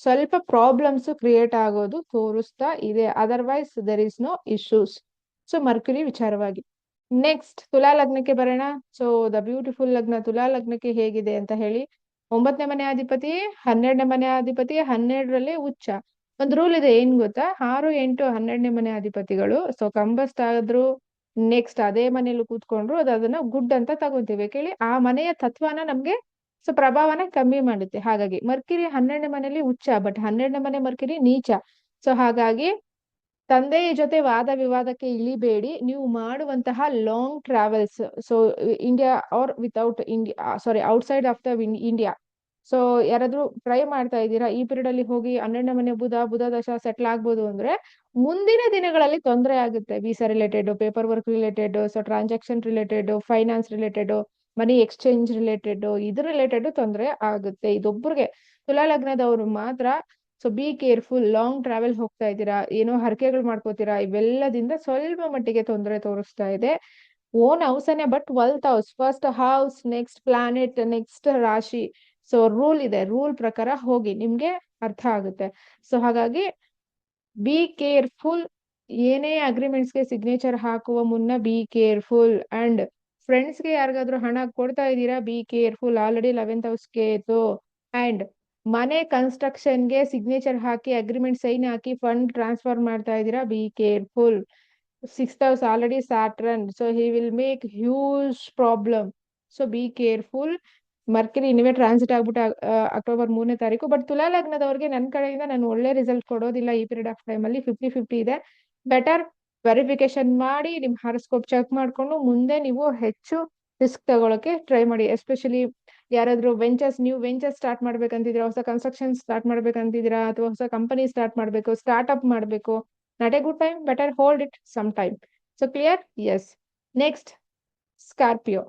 ಸ್ವಲ್ಪ ಪ್ರಾಬ್ಲಮ್ಸ್ ಕ್ರಿಯೇಟ್ ಆಗೋದು ತೋರಿಸ್ತಾ ಇದೆ. Otherwise there is no issues so Mercury ವಿಚಾರವಾಗಿ. ನೆಕ್ಸ್ಟ್ ತುಲಾ ಲಗ್ನಕ್ಕೆ ಬರೋಣ. ಸೊ ದ ಬ್ಯೂಟಿಫುಲ್ ಲಗ್ನ ತುಲಾ ಲಗ್ನಕ್ಕೆ ಹೇಗಿದೆ ಅಂತ ಹೇಳಿ. ಒಂಬತ್ತನೇ ಮನೆ ಅಧಿಪತಿ ಹನ್ನೆರಡನೇ ಮನೆ ಅಧಿಪತಿ ಹನ್ನೆರಡರಲ್ಲಿ ಉಚ್ಚ ಒಂದ್ ರೂಲ್ ಇದೆ, ಏನ್ ಗೊತ್ತಾ? ಆರು, ಎಂಟು, ಹನ್ನೆರಡನೇ ಮನೆ ಅಧಿಪತಿಗಳು ಸೊ ಕಂಬಸ್ಟ್ ಆದ್ರು ನೆಕ್ಸ್ಟ್ ಅದೇ ಮನೇಲಿ ಕೂತ್ಕೊಂಡ್ರು, ಅದು ಅದನ್ನ ಗುಡ್ ಅಂತ ತಗೊಂತೀವಿ. ಕೇಳಿ, ಆ ಮನೆಯ ತತ್ವನ ನಮ್ಗೆ, ಸೊ, ಪ್ರಭಾವನ ಕಮ್ಮಿ ಮಾಡುತ್ತೆ. ಹಾಗಾಗಿ, ಮರ್ಕಿರಿ ಹನ್ನೆರಡನೇ ಮನೆಯಲ್ಲಿ ಉಚ್ಚ ಬಟ್ ಹನ್ನೆರಡನೇ ಮನೆ ಮರ್ಕಿರಿ ನೀಚ. ಸೊ ಹಾಗಾಗಿ, ತಂದೆಯ ಜೊತೆ ವಾದ ವಿವಾದಕ್ಕೆ ಇಳಿಬೇಡಿ. ನೀವು ಮಾಡುವಂತಹ long travels so India or without India sorry outside of the India so ಯಾರಾದ್ರೂ ಟ್ರೈ ಮಾಡ್ತಾ ಇದ್ದೀರಾ, ಈ ಪೀರಿಯಡ್ ಅಲ್ಲಿ ಹೋಗಿ ಹನ್ನೆರಡನೇ ಮನೆ ಬುಧ ಬುಧ ದಶ ಸೆಟ್ಲ್ ಆಗ್ಬೋದು ಅಂದ್ರೆ ಮುಂದಿನ ದಿನಗಳಲ್ಲಿ ತೊಂದರೆ ಆಗುತ್ತೆ. Visa related paper work related so transaction related finance related money exchange related ಇದ್ರ ರಿಲೇಟೆಡ್ ತೊಂದರೆ ಆಗುತ್ತೆ. ಇದೊಬ್ಬರಿಗೆ ತುಲಾ ಲಗ್ನದವರು ಮಾತ್ರ so be careful long travel ಹೋಗ್ತಾ ಇದ್ದೀರಾ, ಏನೋ ಹರಕೆಗಳು ಮಾಡ್ಕೋತೀರಾ, ಇವೆಲ್ಲದಿಂದ ಸ್ವಲ್ಪ ಮಟ್ಟಿಗೆ ತೊಂದರೆ ತೋರಿಸ್ತಾ ಇದೆ. Own ಹೌಸನೇ but twelfth house first house next planet next ರಾಶಿ. ಸೊ ರೂಲ್ ಇದೆ. ರೂಲ್ ಪ್ರಕಾರ ಹೋಗಿ ನಿಮ್ಗೆ ಅರ್ಥ ಆಗುತ್ತೆ. ಸೊ ಹಾಗಾಗಿ ಬಿ ಕೇರ್ಫುಲ್ ಏನೇ ಅಗ್ರಿಮೆಂಟ್ಸ್ಗೆ ಸಿಗ್ನೇಚರ್ ಹಾಕುವ ಮುನ್ನ ಬಿ ಕೇರ್ಫುಲ್ ಅಂಡ್ ಫ್ರೆಂಡ್ಸ್ಗೆ ಯಾರಿಗಾದ್ರೂ ಹಣ ಕೊಡ್ತಾ ಇದ್ದೀರಾ be careful already eleventh house Ketu and ಮನೆ ಕನ್ಸ್ಟ್ರಕ್ಷನ್ಗೆ ಸಿಗ್ನೇಚರ್ ಹಾಕಿ ಅಗ್ರಿಮೆಂಟ್ ಸೈನ್ ಹಾಕಿ ಫಂಡ್ ಟ್ರಾನ್ಸ್ಫರ್ ಮಾಡ್ತಾ ಇದ್ದೀರಾ be careful six house already Saturn so he will make huge problem so be careful Mercury ಇನ್ನೇ ಟ್ರಾನ್ಸಿಟ್ ಆಗ್ಬಿಟ್ಟು ಅಕ್ಟೋಬರ್ ಮೂರನೇ ತಾರೀಕು. ಬಟ್ ತುಲಾ ಲಗ್ನದವ್ರಿಗೆ ನನ್ನ ಕಡೆಯಿಂದ ನಾನು ಒಳ್ಳೆ ರಿಸಲ್ಟ್ ಕೊಡೋದಿಲ್ಲ ಈ ಪೀರಿಯಡ್ ಆಫ್ ಟೈಮ್ ಅಲ್ಲಿ. ಫಿಫ್ಟಿ ಫಿಫ್ಟಿ ಇದೆ. ಬೆಟರ್ ವೆರಿಫಿಕೇಶನ್ ಮಾಡಿ ನಿಮ್ ಹಾರೋಸ್ಕೋಪ್ ಚೆಕ್ ಮಾಡ್ಕೊಂಡು ಮುಂದೆ ನೀವು ಹೆಚ್ಚು ರಿಸ್ಕ್ ತಗೊಳಕ್ಕೆ ಟ್ರೈ ಮಾಡಿ. ಎಸ್ಪೆಷಲಿ ಯಾರಾದ್ರೂ ವೆಂಚರ್ಸ್ ನೀವು ವೆಂಚರ್ ಸ್ಟಾರ್ಟ್ ಮಾಡ್ಬೇಕಂತಿದ್ದೀರಾ, ಹೊಸ ಕನ್ಸ್ಟ್ರಕ್ಷನ್ ಸ್ಟಾರ್ಟ್ ಮಾಡ್ಬೇಕಂತಿದ್ದೀರಾ, ಅಥವಾ ಹೊಸ ಕಂಪನಿ ಸ್ಟಾರ್ಟ್ ಮಾಡ್ಬೇಕು ಸ್ಟಾರ್ಟ್ ಅಪ್ ಮಾಡ್ಬೇಕು. Not a good time better hold it some time so clear S next Scorpio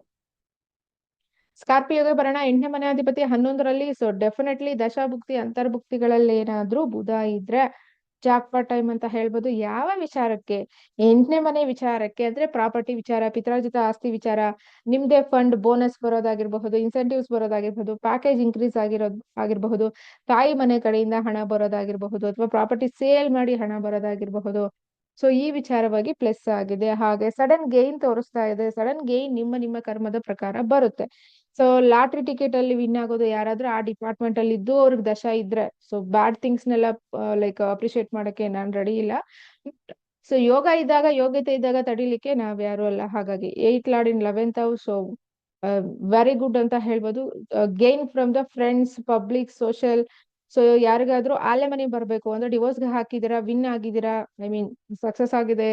ಸ್ಕಾರ್ಪಿಯೋಗೆ ಬರೋಣ. ಎಂಟನೇ ಮನೆ ಅಧಿಪತಿ ಹನ್ನೊಂದರಲ್ಲಿ ಸೊ ಡೆಫಿನೆಟ್ಲಿ ದಶಾಭುಕ್ತಿ ಅಂತರ್ಭುಕ್ತಿಗಳಲ್ಲಿ ಏನಾದ್ರೂ ಬುಧ ಇದ್ರೆ ಜಾಕ್ಪಾಟ್ ಟೈಮ್ ಅಂತ ಹೇಳ್ಬೋದು. ಯಾವ ವಿಚಾರಕ್ಕೆ? ಎಂಟನೇ ಮನೆ ವಿಚಾರಕ್ಕೆ ಅಂದ್ರೆ ಪ್ರಾಪರ್ಟಿ ವಿಚಾರ, ಪಿತ್ರಾರ್ಜಿತ ಆಸ್ತಿ ವಿಚಾರ, ನಿಮ್ದೇ ಫಂಡ್ ಬೋನಸ್ ಬರೋದಾಗಿರ್ಬಹುದು ಇನ್ಸೆಂಟಿವ್ಸ್ ಬರೋದಾಗಿರ್ಬಹುದು ಪ್ಯಾಕೇಜ್ ಇನ್ಕ್ರೀಸ್ ಆಗಿರೋದ್ ಆಗಿರಬಹುದು, ತಾಯಿ ಮನೆ ಕಡೆಯಿಂದ ಹಣ ಬರೋದಾಗಿರಬಹುದು, ಅಥವಾ ಪ್ರಾಪರ್ಟಿ ಸೇಲ್ ಮಾಡಿ ಹಣ ಬರೋದಾಗಿರಬಹುದು. ಸೊ ಈ ವಿಚಾರವಾಗಿ ಪ್ಲಸ್ ಆಗಿದೆ. ಹಾಗೆ ಸಡನ್ ಗೇನ್ ತೋರಿಸ್ತಾ ಇದೆ. ಸಡನ್ ಗೇನ್ ನಿಮ್ಮ ನಿಮ್ಮ ಕರ್ಮದ ಪ್ರಕಾರ ಬರುತ್ತೆ. ಸೊ ಲಾಟ್ರಿ ಟಿಕೆಟ್ ಅಲ್ಲಿ ವಿನ್ ಆಗೋದು ಯಾರಾದ್ರೂ ಆ ಡಿಪಾರ್ಟ್ಮೆಂಟ್ ಅಲ್ಲಿ ಇದ್ದು ಅವ್ರಿಗೆ ದಶ ಇದ್ರೆ. ಸೊ ಬ್ಯಾಡ್ ಥಿಂಗ್ಸ್ ನೆಲ್ಲ ಲೈಕ್ ಅಪ್ರಿಶಿಯೇಟ್ ಮಾಡಕ್ಕೆ ನಾನು ರೆಡಿ ಇಲ್ಲ. ಸೊ ಯೋಗ ಇದ್ದಾಗ, ಯೋಗ್ಯತೆ ಇದ್ದಾಗ ತಡಿಲಿಕ್ಕೆ ನಾವ್ ಯಾರು ಅಲ್ಲ. ಹಾಗಾಗಿ eight lord in eleventh house so very good ಅಂತ ಹೇಳ್ಬೋದು. Gain from the friends public social so ಯಾರಿಗಾದ್ರೂ ಆಲೆ ಮನೆ ಬರ್ಬೇಕು. ಅಂದ್ರೆ ಡಿವೋರ್ಸ್ಗೆ ಹಾಕಿದಿರಾ ವಿನ್ ಆಗಿದ್ದೀರಾ ಐ ಮೀನ್ ಸಕ್ಸಸ್ ಆಗಿದೆ.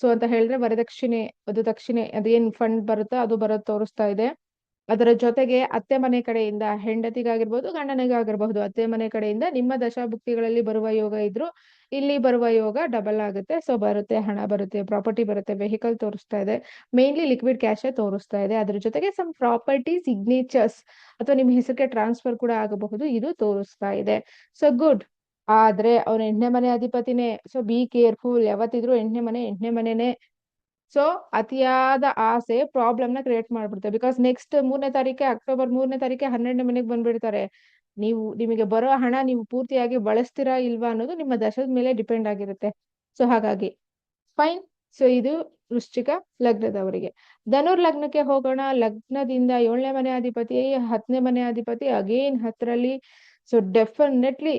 ಸೊ ಅಂತ ಹೇಳಿದ್ರೆ ವರದಕ್ಷಿಣೆ ಅದು ದಕ್ಷಿಣೆ, ಅದೇನ್ ಫಂಡ್ ಬರುತ್ತೋ, ಅದು ಬರೋದು ತೋರಿಸ್ತಾ ಇದೆ. ಅದರ ಜೊತೆಗೆ ಅತ್ತೆ ಮನೆ ಕಡೆಯಿಂದ ಹೆಂಡತಿಗಾಗಿರ್ಬೋದು ಗಂಡನಿಗಾಗಿರ್ಬಹುದು, ಅತ್ತೆ ಮನೆ ಕಡೆಯಿಂದ ನಿಮ್ಮ ದಶಾಭುಕ್ತಿಗಳಲ್ಲಿ ಬರುವ ಯೋಗ ಇದ್ರು ಇಲ್ಲಿ ಬರುವ ಯೋಗ ಡಬಲ್ ಆಗುತ್ತೆ. ಸೊ ಬರುತ್ತೆ, ಹಣ ಬರುತ್ತೆ ಪ್ರಾಪರ್ಟಿ ಬರುತ್ತೆ ವೆಹಿಕಲ್ ತೋರಿಸ್ತಾ ಇದೆ. ಮೇನ್ಲಿ ಲಿಕ್ವಿಡ್ ಕ್ಯಾಶೇ ತೋರಿಸ್ತಾ ಇದೆ. ಅದ್ರ ಜೊತೆಗೆ ಸಮ್ ಪ್ರಾಪರ್ಟಿ ಸಿಗ್ನೇಚರ್ಸ್ ಅಥವಾ ನಿಮ್ಮ ಹೆಸರಿಗೆ ಟ್ರಾನ್ಸ್ಫರ್ ಕೂಡ ಆಗಬಹುದು, ಇದು ತೋರಿಸ್ತಾ ಇದೆ. ಸೊ ಗುಡ್ ಆದ್ರೆ ಅವ್ನ ಎಂಟನೇ ಮನೆ ಅಧಿಪತಿನೇ ಸೊ ಬಿ ಕೇರ್ಫುಲ್ ಯಾವತ್ತಿದ್ರು ಎಂಟನೇ ಮನೆ, ಎಂಟನೇ ಮನೆನೇ ಸೊ ಅತಿಯಾದ ಆಸೆ ಪ್ರಾಬ್ಲಮ್ನ ಕ್ರಿಯೇಟ್ ಮಾಡ್ಬಿಡುತ್ತೆ. ಬಿಕಾಸ್ ನೆಕ್ಸ್ಟ್ ಮೂರನೇ ತಾರೀಕೆ ಅಕ್ಟೋಬರ್ ಮೂರನೇ ತಾರೀಕೆ ಹನ್ನೆರಡನೇ ಮನೆಗೆ ಬಂದ್ಬಿಡ್ತಾರೆ. ನೀವು, ನಿಮಗೆ ಬರೋ ಹಣ ನೀವು ಪೂರ್ತಿಯಾಗಿ ಬಳಸ್ತೀರಾ ಇಲ್ವಾ ಅನ್ನೋದು ನಿಮ್ಮ ದಶದ ಮೇಲೆ ಡಿಪೆಂಡ್ ಆಗಿರುತ್ತೆ. ಸೊ ಹಾಗಾಗಿ ಫೈನ್ ಸೊ ಇದು ವೃಶ್ಚಿಕ ಲಗ್ನದವರಿಗೆ. ಧನುರ್ ಲಗ್ನಕ್ಕೆ ಹೋಗೋಣ. ಲಗ್ನದಿಂದ ಏಳನೇ ಮನೆ ಅಧಿಪತಿ, ಹತ್ತನೇ ಮನೆ ಅಧಿಪತಿ ಅಗೇನ್ ಹತ್ತರಲ್ಲಿ. ಸೊ ಡೆಫಿನೆಟ್ಲಿ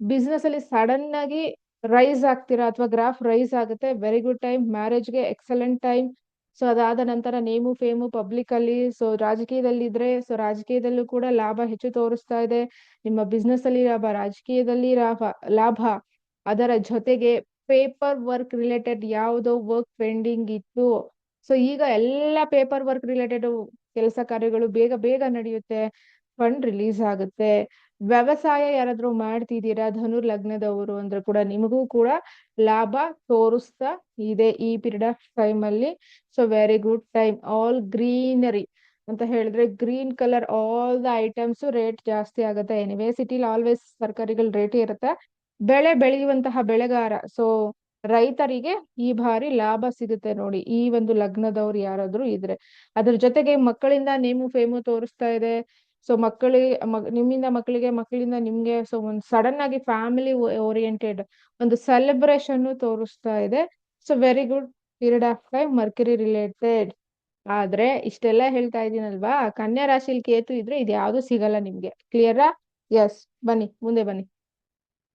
ಬಿಸ್ನೆಸ್ ಅಲ್ಲಿ ಸಡನ್ ಆಗಿ ರೈಸ್ ಆಗ್ತೀರಾ ಅಥವಾ ಗ್ರಾಫ್ ರೈಸ್ ಆಗುತ್ತೆ. ವೆರಿ ಗುಡ್ ಟೈಮ್ ಮ್ಯಾರೇಜ್ಗೆ ಎಕ್ಸಲೆಂಟ್ ಟೈಮ್ ಸೊ ಅದಾದ ನಂತರ ನೇಮು ಫೇಮು ಪಬ್ಲಿಕ್ ಅಲ್ಲಿ. ಸೊ ರಾಜಕೀಯದಲ್ಲಿ ಇದ್ರೆ ಸೊ ರಾಜಕೀಯದಲ್ಲೂ ಕೂಡ ಲಾಭ ಹೆಚ್ಚು ತೋರಿಸ್ತಾ ಇದೆ. ನಿಮ್ಮ ಬಿಸ್ನೆಸ್ ಅಲ್ಲಿ ಲಾಭ, ರಾಜಕೀಯದಲ್ಲಿ ಲಾಭ ಲಾಭ. ಅದರ ಜೊತೆಗೆ ಪೇಪರ್ ವರ್ಕ್ ರಿಲೇಟೆಡ್ ಯಾವುದೋ ವರ್ಕ್ ಪೆಂಡಿಂಗ್ ಇತ್ತು. ಸೊ ಈಗ ಎಲ್ಲ ಪೇಪರ್ ವರ್ಕ್ ರಿಲೇಟೆಡ್ ಕೆಲಸ ಕಾರ್ಯಗಳು ಬೇಗ ಬೇಗ ನಡೆಯುತ್ತೆ. ಫಂಡ್ ರಿಲೀಸ್ ಆಗುತ್ತೆ. ವ್ಯವಸಾಯ ಯಾರಾದ್ರೂ ಮಾಡ್ತಿದ್ದೀರಾ? ಧನುರ್ ಲಗ್ನದವರು ಅಂದ್ರೆ ಕೂಡ ನಿಮಗೂ ಕೂಡ ಲಾಭ ತೋರಿಸ್ತಾ ಇದೆ ಈ ಪೀರಿಯಡ್ ಆಫ್ ಟೈಮ್ ಅಲ್ಲಿ. So very good time all greenery ಅಂತ ಹೇಳಿದ್ರೆ green colour all the items rate ಜಾಸ್ತಿ ಆಗುತ್ತೆ. ಎನಿವೇ ಸಿಟಿಲಿ ಆಲ್ವೇಸ್ ತರಕಾರಿಗಳ ರೇಟ್ ಇರುತ್ತೆ. ಬೆಳೆ ಬೆಳೆಯುವಂತಹ ಬೆಳೆಗಾರ. ಸೊ ರೈತರಿಗೆ ಈ ಬಾರಿ ಲಾಭ ಸಿಗುತ್ತೆ ನೋಡಿ. ಈ ಒಂದು ಲಗ್ನದವ್ರು ಯಾರಾದ್ರೂ ಇದ್ರೆ. ಅದ್ರ ಜೊತೆಗೆ ಮಕ್ಕಳಿಂದ ನೇಮು ಫೇಮು ತೋರಿಸ್ತಾ ಇದೆ. ಸೊ ಮಕ್ಕಳಿಗೆ ನಿಮ್ಮಿಂದ ಮಕ್ಕಳಿಗೆ, ಮಕ್ಕಳಿಂದ ನಿಮ್ಗೆ ಸೊ ಒಂದು ಸಡನ್ ಆಗಿ ಫ್ಯಾಮಿಲಿ ಓರಿಯೆಂಟೆಡ್ ಒಂದು ಸೆಲೆಬ್ರೇಷನ್ ತೋರಿಸ್ತಾ ಇದೆ. So very good period of time Mercury related ಆದ್ರೆ, ಇಷ್ಟೆಲ್ಲ ಹೇಳ್ತಾ ಇದೀನಲ್ವಾ ಕನ್ಯಾ ರಾಶಿಲಿ ಕೇತು ಇದ್ರೆ ಇದು ಯಾವ್ದು ಸಿಗಲ್ಲ ನಿಮ್ಗೆ. ಕ್ಲಿಯರಾ ಎಸ್ ಬನ್ನಿ, ಮುಂದೆ ಬನ್ನಿ.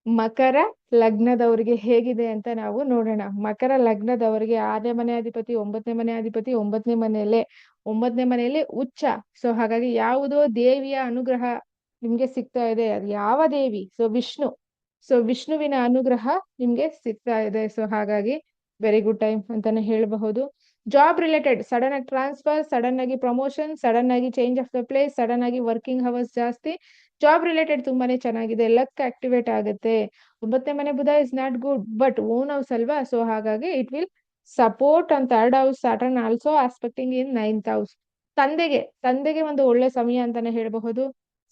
ಮಕರ ಲಗ್ನದವರಿಗೆ ಹೇಗಿದೆ ಅಂತ ನಾವು ನೋಡೋಣ. ಮಕರ ಲಗ್ನದವರಿಗೆ ಆರನೇ ಮನೆ ಅಧಿಪತಿ, ಒಂಬತ್ತನೇ ಮನೆ ಅಧಿಪತಿ, ಒಂಬತ್ತನೇ ಮನೆಯಲ್ಲೇ, ಒಂಬತ್ತನೇ ಮನೆಯಲ್ಲಿ ಉಚ್ಚ ಸೊ ಹಾಗಾಗಿ ಯಾವುದೋ ದೇವಿಯ ಅನುಗ್ರಹ ನಿಮ್ಗೆ ಸಿಗ್ತಾ ಇದೆ. ಅದು ಯಾವ ದೇವಿ? ಸೊ ವಿಷ್ಣು. ಸೊ ವಿಷ್ಣುವಿನ ಅನುಗ್ರಹ ನಿಮ್ಗೆ ಸಿಗ್ತಾ ಇದೆ. ಸೊ ಹಾಗಾಗಿ ವೆರಿ ಗುಡ್ ಟೈಮ್ ಅಂತಾನೆ ಹೇಳಬಹುದು. ಜಾಬ್ ರಿಲೇಟೆಡ್ ಸಡನ್ ಆಗಿ ಟ್ರಾನ್ಸ್ಫರ್ ಸಡನ್ ಆಗಿ ಪ್ರಮೋಷನ್ ಸಡನ್ ಆಗಿ change of the place sudden ಆಗಿ ವರ್ಕಿಂಗ್ ಅವರ್ಸ್ ಜಾಸ್ತಿ. ಜಾಬ್ ರಿಲೇಟೆಡ್ ತುಂಬಾನೇ ಚೆನ್ನಾಗಿದೆ ಲಕ್ ಆಕ್ಟಿವೇಟ್ ಆಗುತ್ತೆ. ಒಂಬತ್ತನೇ ಮನೆ ಬುಧ is not good but own house ಅಲ್ವಾ? ಸೊ ಹಾಗಾಗಿ it will support and third house Saturn also aspecting in ninth house ತಂದೆಗೆ ತಂದೆಗೆ ಒಂದು ಒಳ್ಳೆ ಸಮಯ ಅಂತಾನೆ ಹೇಳಬಹುದು.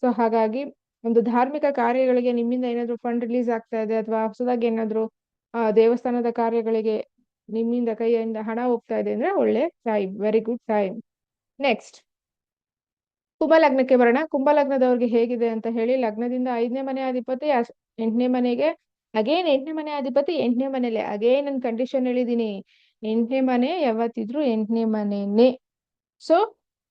ಸೊ ಹಾಗಾಗಿ ಒಂದು ಧಾರ್ಮಿಕ ಕಾರ್ಯಗಳಿಗೆ ನಿಮ್ಮಿಂದ ಏನಾದ್ರು ಫಂಡ್ ರಿಲೀಸ್ ಆಗ್ತಾ ಇದೆ, ಅಥವಾ ಹೊಸದಾಗಿ ಏನಾದ್ರು ದೇವಸ್ಥಾನದ ಕಾರ್ಯಗಳಿಗೆ ನಿಮ್ಮಿಂದ ಕೈಯಿಂದ ಹಣ ಹೋಗ್ತಾ ಇದೆ ಅಂದ್ರೆ ಒಳ್ಳೆ time very good time next ಕುಂಭ ಲಗ್ನಕ್ಕೆ ಬರೋಣ. ಕುಂಭ ಲಗ್ನದವ್ರಿಗೆ ಹೇಗಿದೆ ಅಂತ ಹೇಳಿ ಲಗ್ನದಿಂದ ಐದನೇ ಮನೆ ಅಧಿಪತಿ ಎಂಟನೇ ಮನೆಗೆ ಅಗೇನ್ ಎಂಟನೇ ಮನೆ ಅಧಿಪತಿ ಎಂಟನೇ ಮನೇಲೆ ಅಗೇನ್ ನನ್ ಕಂಡೀಷನ್ ಹೇಳಿದೀನಿ. ಎಂಟನೇ ಮನೆ ಯಾವತ್ತಿದ್ರು ಎಂಟನೇ ಮನೆನೇ. ಸೊ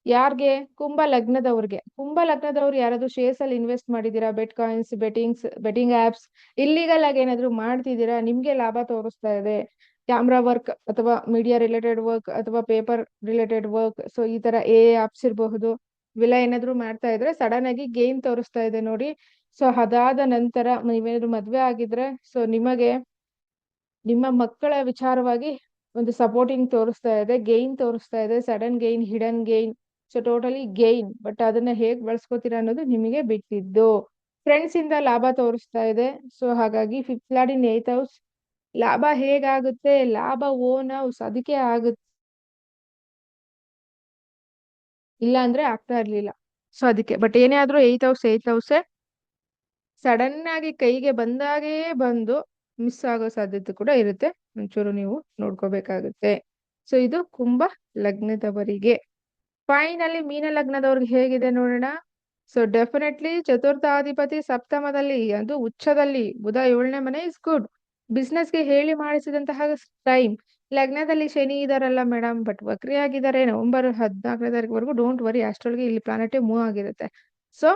ಯಾರ್ಗೆ? ಕುಂಭ ಲಗ್ನದವ್ರಿಗೆ ಕುಂಭ ಲಗ್ನದವ್ರು ಯಾರಾದ್ರೂ ಶೇರ್ಸ್ ಅಲ್ಲಿ ಇನ್ವೆಸ್ಟ್ ಮಾಡಿದೀರಾ? Bet coins bettings betting apps illegal ಆಗಿ ಏನಾದ್ರು ಮಾಡ್ತಿದ್ದೀರಾ? ನಿಮ್ಗೆ ಲಾಭ ತೋರಿಸ್ತಾ ಇದೆ. ಕ್ಯಾಮ್ರಾ ವರ್ಕ್ ಅಥವಾ ಮೀಡಿಯಾ ರಿಲೇಟೆಡ್ ವರ್ಕ್ ಅಥವಾ ಪೇಪರ್ ರಿಲೇಟೆಡ್ ವರ್ಕ್ ಸೊ ಈ ತರ ಎ ಆಪ್ಸ್ ಇರಬಹುದು. ವಿಲ ಏನಾದ್ರು ಮಾಡ್ತಾ ಇದ್ರೆ ಸಡನ್ ಆಗಿ ಗೇನ್ ತೋರಿಸ್ತಾ ಇದೆ ನೋಡಿ. ಸೊ ಅದಾದ ನಂತರ ನೀವೇನಾದ್ರು ಮದ್ವೆ ಆಗಿದ್ರೆ ಸೊ ನಿಮಗೆ ನಿಮ್ಮ ಮಕ್ಕಳ ವಿಚಾರವಾಗಿ ಒಂದು ಸಪೋರ್ಟಿಂಗ್ ತೋರಿಸ್ತಾ ಇದೆ ಗೇನ್ ತೋರಿಸ್ತಾ ಇದೆ sudden gain hidden gain so totally gain but ಅದನ್ನ ಹೇಗ್ ಬಳಸ್ಕೋತೀರಾ ಅನ್ನೋದು ನಿಮಗೆ ಬಿಟ್ಟಿದ್ದು. ಫ್ರೆಂಡ್ಸ್ ಇಂದ ಲಾಭ ತೋರಿಸ್ತಾ ಇದೆ. ಸೊ ಹಾಗಾಗಿ fifth lord in eighth house ಲಾಭ ಹೇಗಾಗುತ್ತೆ? ಲಾಭ ಓನ್ ಹೌಸ್ ಅದಕ್ಕೆ ಆಗುತ್ತೆ. ಇಲ್ಲ ಅಂದ್ರೆ ಆಗ್ತಾ ಇರ್ಲಿಲ್ಲ. ಸೊ ಅದಕ್ಕೆ. ಬಟ್ ಏನೇ ಆದ್ರೂ ಏತ್ ಹೌಸ್ ಏತ್ ಹೌಸೆ ಸಡನ್ ಆಗಿ ಕೈಗೆ ಬಂದಾಗೇ ಬಂದು ಮಿಸ್ ಆಗೋ ಸಾಧ್ಯತೆ ಕೂಡ ಇರುತ್ತೆ. ಒಂಚೂರು ನೀವು ನೋಡ್ಕೋಬೇಕಾಗುತ್ತೆ. ಸೊ ಇದು ಕುಂಭ ಲಗ್ನದವರಿಗೆ. ಫೈನಲಿ ಮೀನ ಲಗ್ನದವ್ರಿಗೆ ಹೇಗಿದೆ ನೋಡೋಣ? ಸೊ ಡೆಫಿನೆಟ್ಲಿ ಚತುರ್ಥಾಧಿಪತಿ ಸಪ್ತಮದಲ್ಲಿ, ಅದು ಉಚ್ಚದಲ್ಲಿ, ಬುಧ ಏಳನೇ ಮನೆ ಇಸ್ ಗುಡ್ ಬಿಸ್ನೆಸ್ಗೆ ಹೇಳಿ ಮಾಡಿಸಿದಂತಹ ಟೈಮ್ ಲಗ್ನದಲ್ಲಿ ಶನಿ ಇದಾರಲ್ಲ ಮೇಡಮ್ ಬಟ್ ವಕ್ರಿ ಆಗಿದ್ದಾರೆ ನವೆಂಬರ್ ಹದಿನಾಲ್ಕನೇ ತಾರೀಕುವರೆಗೂ ಡೋಂಟ್ ವರಿ ಅಷ್ಟೊಳಗೆ ಇಲ್ಲಿ ಪ್ಲಾನೆಟ್ ಮೂವ್ ಆಗಿರುತ್ತೆ. ಸೊ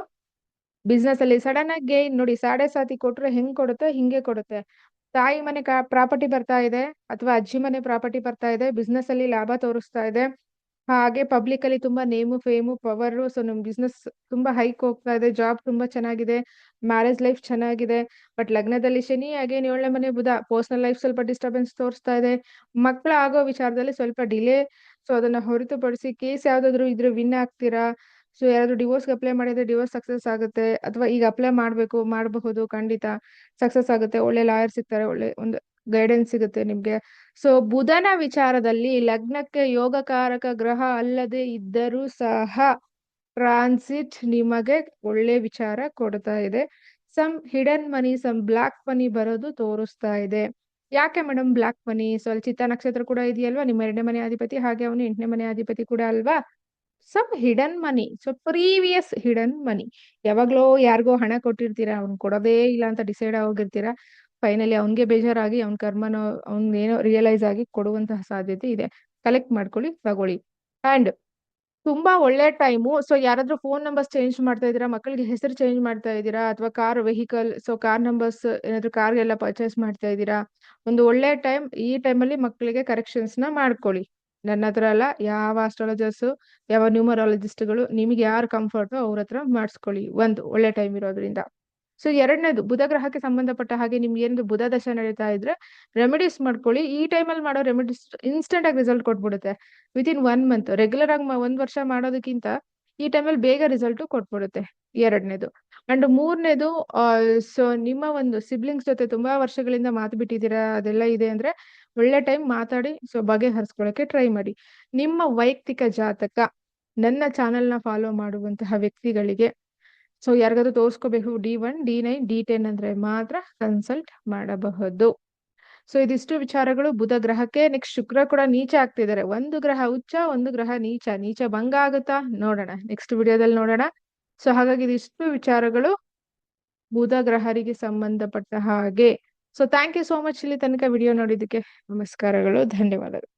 ಬಿಸ್ನೆಸ್ ಅಲ್ಲಿ ಸಡನ್ ಆಗಿ ಗೇನ್ ನೋಡಿ, ಸಾಡೆ ಸಾತಿ ಕೊಟ್ರೆ ಹೆಂಗ್ ಕೊಡುತ್ತೆ? ಹಿಂಗೆ ಕೊಡುತ್ತೆ. ತಾಯಿ ಮನೆ ಪ್ರಾಪರ್ಟಿ ಬರ್ತಾ ಇದೆ, ಅಥವಾ ಅಜ್ಜಿ ಮನೆ ಪ್ರಾಪರ್ಟಿ ಬರ್ತಾ ಇದೆ ಬಿಸ್ನೆಸ್ ಅಲ್ಲಿ ಲಾಭ ತೋರಿಸ್ತಾ ಇದೆ. ಹಾಗೆ ಪಬ್ಲಿಕ್ ಅಲ್ಲಿ ತುಂಬಾ ನೇಮು ಫೇಮು ಪವರ್ ಸೊ ನಮ್ ಬಿಸ್ನೆಸ್ ತುಂಬಾ ಹೈಕ್ ಹೋಗ್ತಾ ಇದೆ ಜಾಬ್ ತುಂಬಾ ಚೆನ್ನಾಗಿದೆ ಮ್ಯಾರೇಜ್ ಲೈಫ್ ಚೆನ್ನಾಗಿದೆ ಬಟ್ ಲಗ್ನದಲ್ಲಿ ಶನಿ ಹಾಗೆ ಏಳನೇ ಮನೆ ಬುಧ ಪರ್ಸನಲ್ ಲೈಫ್ ಸ್ವಲ್ಪ ಡಿಸ್ಟರ್ಬೆನ್ಸ್ ತೋರಿಸ್ತಾ ಇದೆ. ಮಕ್ಕಳ ಆಗೋ ವಿಚಾರದಲ್ಲಿ ಸ್ವಲ್ಪ ಡಿಲೇ ಸೊ ಅದನ್ನ ಹೊರತುಪಡಿಸಿ ಕೇಸ್ ಯಾವ್ದಾದ್ರು ಇದ್ರೆ ವಿನ್ ಆಗ್ತೀರಾ? ಸೊ ಯಾರಾದ್ರೂ ಡಿವೋರ್ಸ್ಗೆ ಅಪ್ಲೈ ಮಾಡಿದ್ರೆ ಡಿವೋರ್ಸ್ ಸಕ್ಸಸ್ ಆಗುತ್ತೆ ಅಥವಾ ಈಗ ಅಪ್ಲೈ ಮಾಡಬೇಕು, ಮಾಡಬಹುದು ಖಂಡಿತ ಸಕ್ಸಸ್ ಆಗುತ್ತೆ. ಒಳ್ಳೆ ಲಾಯರ್ ಸಿಗ್ತಾರೆ, ಒಳ್ಳೆ ಒಂದು ಗೈಡೆನ್ಸ್ ಸಿಗುತ್ತೆ ನಿಮ್ಗೆ. ಸೊ ಬುಧನ ವಿಚಾರದಲ್ಲಿ ಲಗ್ನಕ್ಕೆ ಯೋಗಕಾರಕ ಗ್ರಹ ಅಲ್ಲದೆ ಇದ್ದರೂ ಸಹ ಟ್ರಾನ್ಸಿಟ್ ನಿಮಗೆ ಒಳ್ಳೆ ವಿಚಾರ ಕೊಡ್ತಾ ಇದೆ. Some hidden money some black money ಬರೋದು ತೋರಿಸ್ತಾ ಇದೆ. ಯಾಕೆ ಮೇಡಮ್ ಬ್ಲಾಕ್ ಮನಿ ಸೊ ಅಲ್ಲಿ ಚಿತ್ತ ನಕ್ಷತ್ರ ಕೂಡ ಇದೆಯಲ್ವಾ? ನಿಮ್ಮ ಎರಡನೇ ಮನೆ ಅಧಿಪತಿ ಹಾಗೆ ಅವನು ಎಂಟನೇ ಮನೆ ಅಧಿಪತಿ ಕೂಡ ಅಲ್ವಾ? Some hidden money so previous hidden money ಯಾವಾಗ್ಲೋ ಯಾರಿಗೋ ಹಣ ಕೊಟ್ಟಿರ್ತೀರಾ, ಅವ್ನು ಕೊಡೋದೇ ಇಲ್ಲ ಅಂತ ಡಿಸೈಡ್ ಆಗೋಗಿರ್ತೀರಾ? ಫೈನಲಿ ಅವನ್ಗೆ ಬೇಜಾರಾಗಿ ಅವ್ನ ಕರ್ಮನ ಏನೋ ರಿಯಲೈಸ್ ಆಗಿ ಕೊಡುವಂತಹ ಸಾಧ್ಯತೆ ಇದೆ. ಕಲೆಕ್ಟ್ ಮಾಡ್ಕೊಳ್ಳಿ, ತಗೊಳ್ಳಿ. ಅಂಡ್ ತುಂಬಾ ಒಳ್ಳೆ ಟೈಮು ಸೊ ಯಾರಾದ್ರೂ ಫೋನ್ ನಂಬರ್ಸ್ ಚೇಂಜ್ ಮಾಡ್ತಾ ಇದೀರಾ ಮಕ್ಕಳಿಗೆ ಹೆಸರು ಚೇಂಜ್ ಮಾಡ್ತಾ ಇದ್ದೀರಾ, ಅಥವಾ car vehicle so car numbers ಏನಾದ್ರು ಕಾರ್ ಎಲ್ಲ ಪರ್ಚೇಸ್ ಮಾಡ್ತಾ ಇದ್ದೀರಾ, ಒಂದು ಒಳ್ಳೆ ಟೈಮ್ ಈ ಟೈಮಲ್ಲಿ ಮಕ್ಕಳಿಗೆ ಕರೆಕ್ಷನ್ಸ್ನ ಮಾಡ್ಕೊಳ್ಳಿ. ನನ್ನ ಹತ್ರ ಅಲ್ಲ, ಯಾವ ಆಸ್ಟ್ರಾಲಜರ್ಸ್ ಯಾವ ನ್ಯೂಮರಾಲಜಿಸ್ಟ್ಗಳು ನಿಮಗೆ ಯಾರು ಕಂಫರ್ಟ್ ಅವ್ರ ಹತ್ರ ಮಾಡಿಸ್ಕೊಳ್ಳಿ. ಒಂದು ಒಳ್ಳೆ ಟೈಮ್ ಇರೋದ್ರಿಂದ. ಸೊ ಎರಡನೇದು ಬುಧ ಗ್ರಹಕ್ಕೆ ಸಂಬಂಧಪಟ್ಟ ಹಾಗೆ ನಿಮ್ಗೆ ಏನಾದ್ರು ಬುಧ ದಶ ನಡೀತಾ ಇದ್ರೆ ರೆಮಿಡೀಸ್ ಮಾಡ್ಕೊಳ್ಳಿ. ಈ ಟೈಮಲ್ಲಿ ಮಾಡೋ ರೆಮಿಡೀಸ್ ಇನ್ಸ್ಟೆಂಟ್ ಆಗಿ ರಿಸಲ್ಟ್ ಕೊಟ್ಬಿಡುತ್ತೆ. Within one month regular ಆಗಿ ಒಂದ್ ವರ್ಷ ಮಾಡೋದಕ್ಕಿಂತ ಈ ಟೈಮಲ್ಲಿ ಬೇಗ ರಿಸಲ್ಟ್ ಕೊಟ್ಬಿಡುತ್ತೆ ಎರಡನೇದು. ಅಂಡ್ ಮೂರನೇದು ಸೊ ನಿಮ್ಮ ಒಂದು ಸಿಬ್ಲಿಂಗ್ಸ್ ಜೊತೆ ತುಂಬಾ ವರ್ಷಗಳಿಂದ ಮಾತು ಬಿಟ್ಟಿದ್ದೀರಾ, ಅದೆಲ್ಲ ಇದೆ ಅಂದ್ರೆ ಒಳ್ಳೆ ಟೈಮ್ ಮಾತಾಡಿ ಸೊ ಬಗೆಹರಿಸ್ಕೊಳಕ್ಕೆ ಟ್ರೈ ಮಾಡಿ. ನಿಮ್ಮ ವೈಯಕ್ತಿಕ ಜಾತಕ, ನನ್ನ ಚಾನೆಲ್ನ ಫಾಲೋ ಮಾಡುವಂತಹ ವ್ಯಕ್ತಿಗಳಿಗೆ ಸೊ ಯಾರಿಗಾದ್ರೂ ತೋರಿಸ್ಕೋಬೇಕು D one D nine D ten ಅಂದ್ರೆ ಮಾತ್ರ ಕನ್ಸಲ್ಟ್ ಮಾಡಬಹುದು. ಸೊ ಇದಿಷ್ಟು ವಿಚಾರಗಳು ಬುಧ ಗ್ರಹಕ್ಕೆ ನೆಕ್ಸ್ಟ್ ಶುಕ್ರ ಕೂಡ ನೀಚ ಆಗ್ತಿದ್ದಾರೆ. ಒಂದು ಗ್ರಹ ಉಚ್ಚ ಒಂದು ಗ್ರಹ ನೀಚ. ನೀಚ ಭಂಗ ಆಗುತ್ತಾ? ನೋಡೋಣ. ನೆಕ್ಸ್ಟ್ ವಿಡಿಯೋದಲ್ಲಿ ನೋಡೋಣ. ಸೊ ಹಾಗಾಗಿ ಇದಿಷ್ಟು ವಿಚಾರಗಳು ಬುಧ ಗ್ರಹರಿಗೆ ಸಂಬಂಧಪಟ್ಟ ಹಾಗೆ. So thank you so much ಇಲ್ಲಿ ತನಕ ವಿಡಿಯೋ ನೋಡಿದ್ದಕ್ಕೆ. ನಮಸ್ಕಾರಗಳು. ಧನ್ಯವಾದಗಳು.